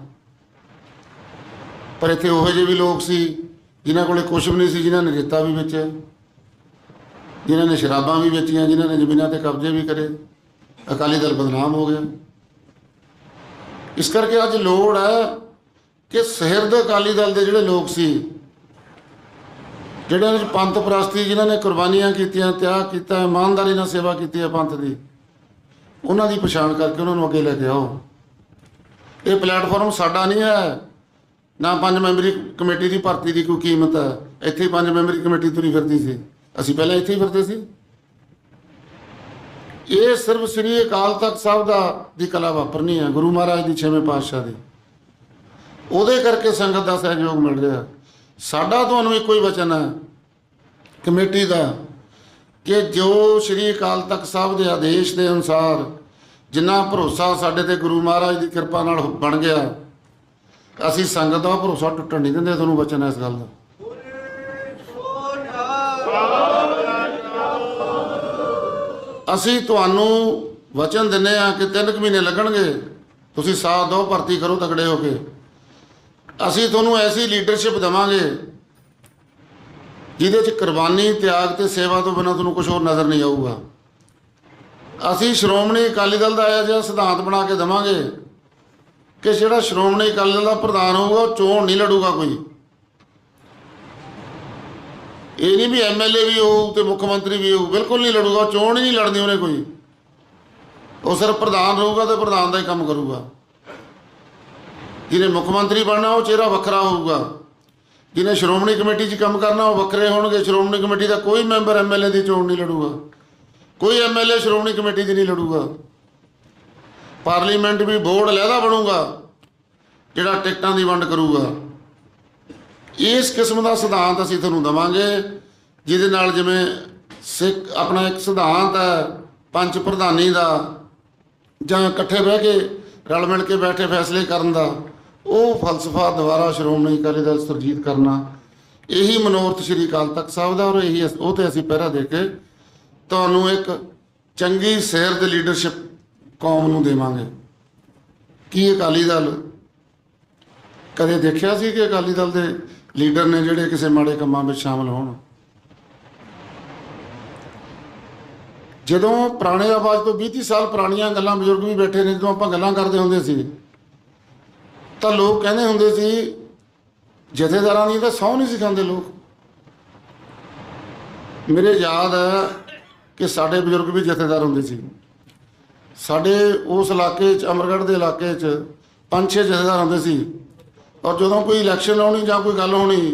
ਪਰ ਇੱਥੇ ਉਹੋ ਜਿਹੇ ਵੀ ਲੋਕ ਸੀ, ਜਿਨ੍ਹਾਂ ਕੋਲੇ ਕੁਛ ਵੀ ਨਹੀਂ ਸੀ, ਜਿਨ੍ਹਾਂ ਨੇ ਰੇਤਾ ਵੀ ਵੇਚਿਆ, ਜਿਨ੍ਹਾਂ ਨੇ ਸ਼ਰਾਬਾਂ ਵੀ ਵੇਚੀਆਂ, ਜਿਨ੍ਹਾਂ ਨੇ ਜ਼ਮੀਨਾਂ ਤੇ ਕਬਜ਼ੇ ਵੀ ਕਰੇ। ਅਕਾਲੀ ਦਲ ਬਦਨਾਮ ਹੋ ਗਿਆ। ਇਸ ਕਰਕੇ ਅੱਜ ਲੋੜ ਹੈ ਕਿ ਸਹਿਰਦ ਅਕਾਲੀ ਦਲ ਦੇ ਜਿਹੜੇ ਲੋਕ ਸੀ ਜਿਹੜੇ ਵਿੱਚ ਪੰਥ ਪ੍ਰਸਤੀ ਜਿਨ੍ਹਾਂ ਨੇ ਕੁਰਬਾਨੀਆਂ ਕੀਤੀਆਂ, ਤਿਆਗ ਕੀਤਾ, ਇਮਾਨਦਾਰੀ ਨਾਲ ਸੇਵਾ ਕੀਤੀ ਹੈ ਪੰਥ ਦੀ, ਉਹਨਾਂ ਦੀ ਪਛਾਣ ਕਰਕੇ ਉਹਨਾਂ ਨੂੰ ਅੱਗੇ ਲੈ ਕੇ ਆਓ। ਇਹ ਪਲੇਟਫਾਰਮ ਸਾਡਾ ਨਹੀਂ ਹੈ, ਨਾ ਪੰਜ ਮੈਂਬਰੀ ਕਮੇਟੀ ਦੀ ਭਰਤੀ ਦੀ ਕੋਈ ਕੀਮਤ ਹੈ। ਇੱਥੇ ਪੰਜ ਮੈਂਬਰੀ ਕਮੇਟੀ ਤੁਰੀ ਫਿਰਦੀ ਸੀ। ਅਸੀਂ ਪਹਿਲਾਂ ਇੱਥੇ ਹੀ ਫਿਰਦੇ ਸੀ। ਇਹ ਸਿਰਫ ਸ੍ਰੀ ਅਕਾਲ ਤਖਤ ਸਾਹਿਬ ਦਾ, ਦੀ ਕਲਾ ਵਾਪਰਨੀ ਹੈ, ਗੁਰੂ ਮਹਾਰਾਜ ਦੀ ਛੇਵੇਂ ਪਾਤਸ਼ਾਹ ਦੀ। ਉਹਦੇ ਕਰਕੇ ਸੰਗਤ ਦਾ ਸਹਿਯੋਗ ਮਿਲ ਰਿਹਾ। ਸਾਡਾ ਤੁਹਾਨੂੰ ਇੱਕੋ ਹੀ ਵਚਨ ਹੈ, ਕਮੇਟੀ ਦਾ, ਕਿ ਜੋ ਸ੍ਰੀ ਅਕਾਲ ਤਖਤ ਸਾਹਿਬ ਦੇ ਆਦੇਸ਼ ਦੇ ਅਨੁਸਾਰ ਜਿੰਨਾ ਭਰੋਸਾ ਸਾਡੇ ਤੇ ਗੁਰੂ ਮਹਾਰਾਜ ਦੀ ਕਿਰਪਾ ਨਾਲ ਬਣ ਗਿਆ, ਅਸੀਂ ਸੰਗਤ ਦਾ ਭਰੋਸਾ ਟੁੱਟਣ ਨਹੀਂ ਦਿੰਦੇ ਤੁਹਾਨੂੰ ਵਚਨ ਹੈ ਇਸ ਗੱਲ ਦਾ। ਅਸੀਂ ਤੁਹਾਨੂੰ ਵਚਨ ਦਿੰਨੇ ਆ ਕਿ ਤਿੰਨ ਕੁ ਮਹੀਨੇ ਲੱਗਣਗੇ, ਤੁਸੀਂ ਸਾਥ ਦਿਓ, ਭਰਤੀ ਕਰੋ ਤਗੜੇ ਹੋ ਕੇ। ਅਸੀਂ ਤੁਹਾਨੂੰ ਐਸੀ ਲੀਡਰਸ਼ਿਪ ਦੇਵਾਂਗੇ ਜਿਹਦੇ 'ਚ ਕੁਰਬਾਨੀ, ਤਿਆਗ ਤੇ ਸੇਵਾ ਤੋਂ ਬਿਨਾਂ ਤੁਹਾਨੂੰ ਕੁਝ ਹੋਰ ਨਜ਼ਰ ਨਹੀਂ ਆਊਗਾ। ਅਸੀਂ ਸ਼੍ਰੋਮਣੀ ਅਕਾਲੀ ਦਲ ਦਾ ਇਹ ਜਿਹਾ ਸਿਧਾਂਤ ਬਣਾ ਕੇ ਦੇਵਾਂਗੇ ਕਿ ਜਿਹੜਾ ਸ਼੍ਰੋਮਣੀ ਅਕਾਲੀ ਦਲ ਦਾ ਪ੍ਰਧਾਨ ਹੋਊਗਾ, ਉਹ ਚੋਣ ਨਹੀਂ ਲੜੂਗਾ ਕੋਈ। ਇਹ ਨਹੀਂ ਵੀ ਐਮਐਲਏ ਵੀ ਹੋਊ ਤੇ ਮੁੱਖ ਮੰਤਰੀ ਵੀ ਹੋਊ, ਬਿਲਕੁਲ ਨਹੀਂ ਲੜੂਗਾ, ਚੋਣ ਹੀ ਨਹੀਂ ਲੜਨੀ ਉਹਨੇ ਕੋਈ। ਉਹ ਸਿਰਫ ਪ੍ਰਧਾਨ ਰਹੂਗਾ ਤੇ ਪ੍ਰਧਾਨ ਦਾ ਹੀ ਕੰਮ ਕਰੂਗਾ। ਜਿਹਨੇ ਮੁੱਖ ਮੰਤਰੀ ਬਣਨਾ, ਉਹ ਚਿਹਰਾ ਵੱਖਰਾ ਹੋਊਗਾ। ਜਿਹਨੇ ਸ਼੍ਰੋਮਣੀ ਕਮੇਟੀ 'ਚ ਕੰਮ ਕਰਨਾ, ਉਹ ਵੱਖਰੇ ਹੋਣਗੇ। ਸ਼੍ਰੋਮਣੀ ਕਮੇਟੀ ਦਾ ਕੋਈ ਮੈਂਬਰ ਐਮਐਲਏ ਦੀ ਚੋਣ ਨਹੀਂ ਲੜੂਗਾ। ਕੋਈ ਐਮਐਲਏ ਸ਼੍ਰੋਮਣੀ ਕਮੇਟੀ 'ਚ ਨਹੀਂ ਲੜੂਗਾ। ਪਾਰਲੀਮੈਂਟ ਵੀ ਬੋਰਡ ਲਹਿਦਾ ਬਣੂਗਾ, ਜਿਹੜਾ ਟਿਕਟਾਂ ਦੀ ਵੰਡ ਕਰੂਗਾ। ਇਸ ਕਿਸਮ ਦਾ ਸਿਧਾਂਤ ਅਸੀਂ ਤੁਹਾਨੂੰ ਦਵਾਂਗੇ, ਜਿਹਦੇ ਨਾਲ ਜਿਵੇਂ ਸਿੱਖ, ਆਪਣਾ ਇੱਕ ਸਿਧਾਂਤ ਹੈ ਪੰਜ ਪ੍ਰਧਾਨੀ ਦਾ, ਜਾਂ ਇਕੱਠੇ ਬਹਿ ਕੇ ਰਲ ਮਿਲ ਕੇ ਬੈਠੇ ਫੈਸਲੇ ਕਰਨ ਦਾ। ਉਹ ਫਲਸਫਾ ਦੁਬਾਰਾ ਸ਼੍ਰੋਮਣੀ ਅਕਾਲੀ ਦਲ ਸੁਰਜੀਤ ਕਰਨਾ, ਇਹੀ ਮਨੋਰਥ ਸ਼੍ਰੀ ਅਕਾਲ ਤਖਤ ਸਾਹਿਬ ਦਾ ਔਰ ਇਹੀ ਉਹ ਤੇ ਅਸੀਂ ਪਹਿਰਾ ਦੇ ਕੇ ਤੁਹਾਨੂੰ ਇੱਕ ਚੰਗੀ ਸਿਰ ਦੇ ਲੀਡਰਸ਼ਿਪ ਕੌਮ ਨੂੰ ਦੇਵਾਂਗੇ। ਕੀ ਅਕਾਲੀ ਦਲ ਕਦੇ ਦੇਖਿਆ ਸੀ ਕਿ ਅਕਾਲੀ ਦਲ ਦੇ ਲੀਡਰ ਨੇ ਜਿਹੜੇ ਕਿਸੇ ਮਾੜੇ ਕੰਮਾਂ ਵਿੱਚ ਸ਼ਾਮਲ ਹੋਣ? ਜਦੋਂ ਪੁਰਾਣੇ ਆਵਾਜ਼ ਤੋਂ 20 30 ਸਾਲ ਪੁਰਾਣੀਆਂ ਗੱਲਾਂ ਬਜ਼ੁਰਗ ਵੀ ਬੈਠੇ ਨੇ, ਜਦੋਂ ਆਪਾਂ ਗੱਲਾਂ ਕਰਦੇ ਹੁੰਦੇ ਸੀ ਤਾਂ ਲੋਕ ਕਹਿੰਦੇ ਹੁੰਦੇ ਸੀ, ਜਥੇਦਾਰਾਂ ਦੀ ਤਾਂ ਸਹੁੰ ਨਹੀਂ ਸਿਖਾਉਂਦੇ ਲੋਕ। ਮੇਰੇ ਯਾਦ ਹੈ ਕਿ ਸਾਡੇ ਬਜ਼ੁਰਗ ਵੀ ਜਥੇਦਾਰ ਹੁੰਦੇ ਸੀ। ਸਾਡੇ ਉਸ ਇਲਾਕੇ 'ਚ, ਅਮਰਗੜ੍ਹ ਦੇ ਇਲਾਕੇ 'ਚ ਪੰਜ ਛੇ ਜਥੇਦਾਰ ਹੁੰਦੇ ਸੀ। ਔਰ ਜਦੋਂ ਕੋਈ ਇਲੈਕਸ਼ਨ ਆਉਣੀ ਜਾਂ ਕੋਈ ਗੱਲ ਹੋਣੀ,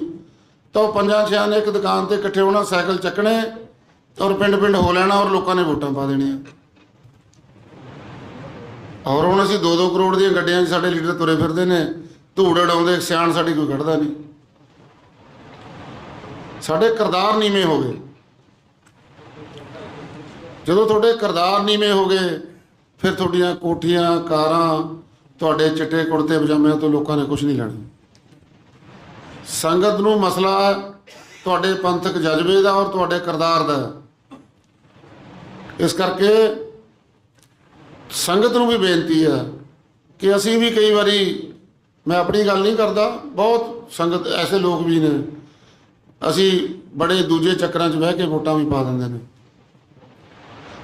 ਤਾਂ ਉਹ ਪੰਜਾਂ ਛਿਆਂ ਨੇ ਇੱਕ ਦੁਕਾਨ ਤੇ ਇਕੱਠੇ ਹੋਣਾ, ਸਾਈਕਲ ਚੱਕਣੇ ਔਰ ਪਿੰਡ ਪਿੰਡ ਹੋ ਲੈਣਾ ਔਰ ਲੋਕਾਂ ਨੇ ਵੋਟਾਂ ਪਾ ਦੇਣੀਆਂ। ਔਰ ਹੁਣ ਅਸੀਂ 2-2 ਕਰੋੜ ਦੀਆਂ ਗੱਡੀਆਂ 'ਚ ਸਾਡੇ ਲੀਡਰ ਤੁਰੇ ਫਿਰਦੇ ਨੇ, ਧੂੜ ਉਡਾਉਂਦੇ ਸਿਆਣ ਸਾਡੀ ਕੋਈ ਕੱਢਦਾ ਨਹੀਂ। ਸਾਡੇ ਕਰਦਾਰ ਨੀਵੇਂ ਹੋ ਗਏ। ਜਦੋਂ ਤੁਹਾਡੇ ਕਰਦਾਰ ਨੀਵੇਂ ਹੋ ਗਏ, ਫਿਰ ਤੁਹਾਡੀਆਂ ਕੋਠੀਆਂ, ਕਾਰਾਂ, ਤੁਹਾਡੇ ਚਿੱਟੇ ਕੁੜਤੇ, ਪਜਾਮਿਆਂ ਤੋਂ ਲੋਕਾਂ ਨੇ ਕੁਝ ਨਹੀਂ ਲੈਣਾ। ਸੰਗਤ ਨੂੰ ਮਸਲਾ ਤੁਹਾਡੇ ਪੰਥਕ ਜਜ਼ਬੇ ਦਾ ਔਰ ਤੁਹਾਡੇ ਕਰਦਾਰ ਦਾ। ਇਸ ਕਰਕੇ ਸੰਗਤ ਨੂੰ ਵੀ ਬੇਨਤੀ ਹੈ ਕਿ ਅਸੀਂ ਵੀ ਕਈ ਵਾਰੀ ਮੈਂ ਆਪਣੀ ਗੱਲ ਨਹੀਂ ਕਰਦਾ, ਬਹੁਤ ਸੰਗਤ ਐਸੇ ਲੋਕ ਵੀ ਨੇ, ਅਸੀਂ ਬੜੇ ਦੂਜੇ ਚੱਕਰਾਂ 'ਚ ਬਹਿ ਕੇ ਵੋਟਾਂ ਵੀ ਪਾ ਦਿੰਦੇ ਨੇ।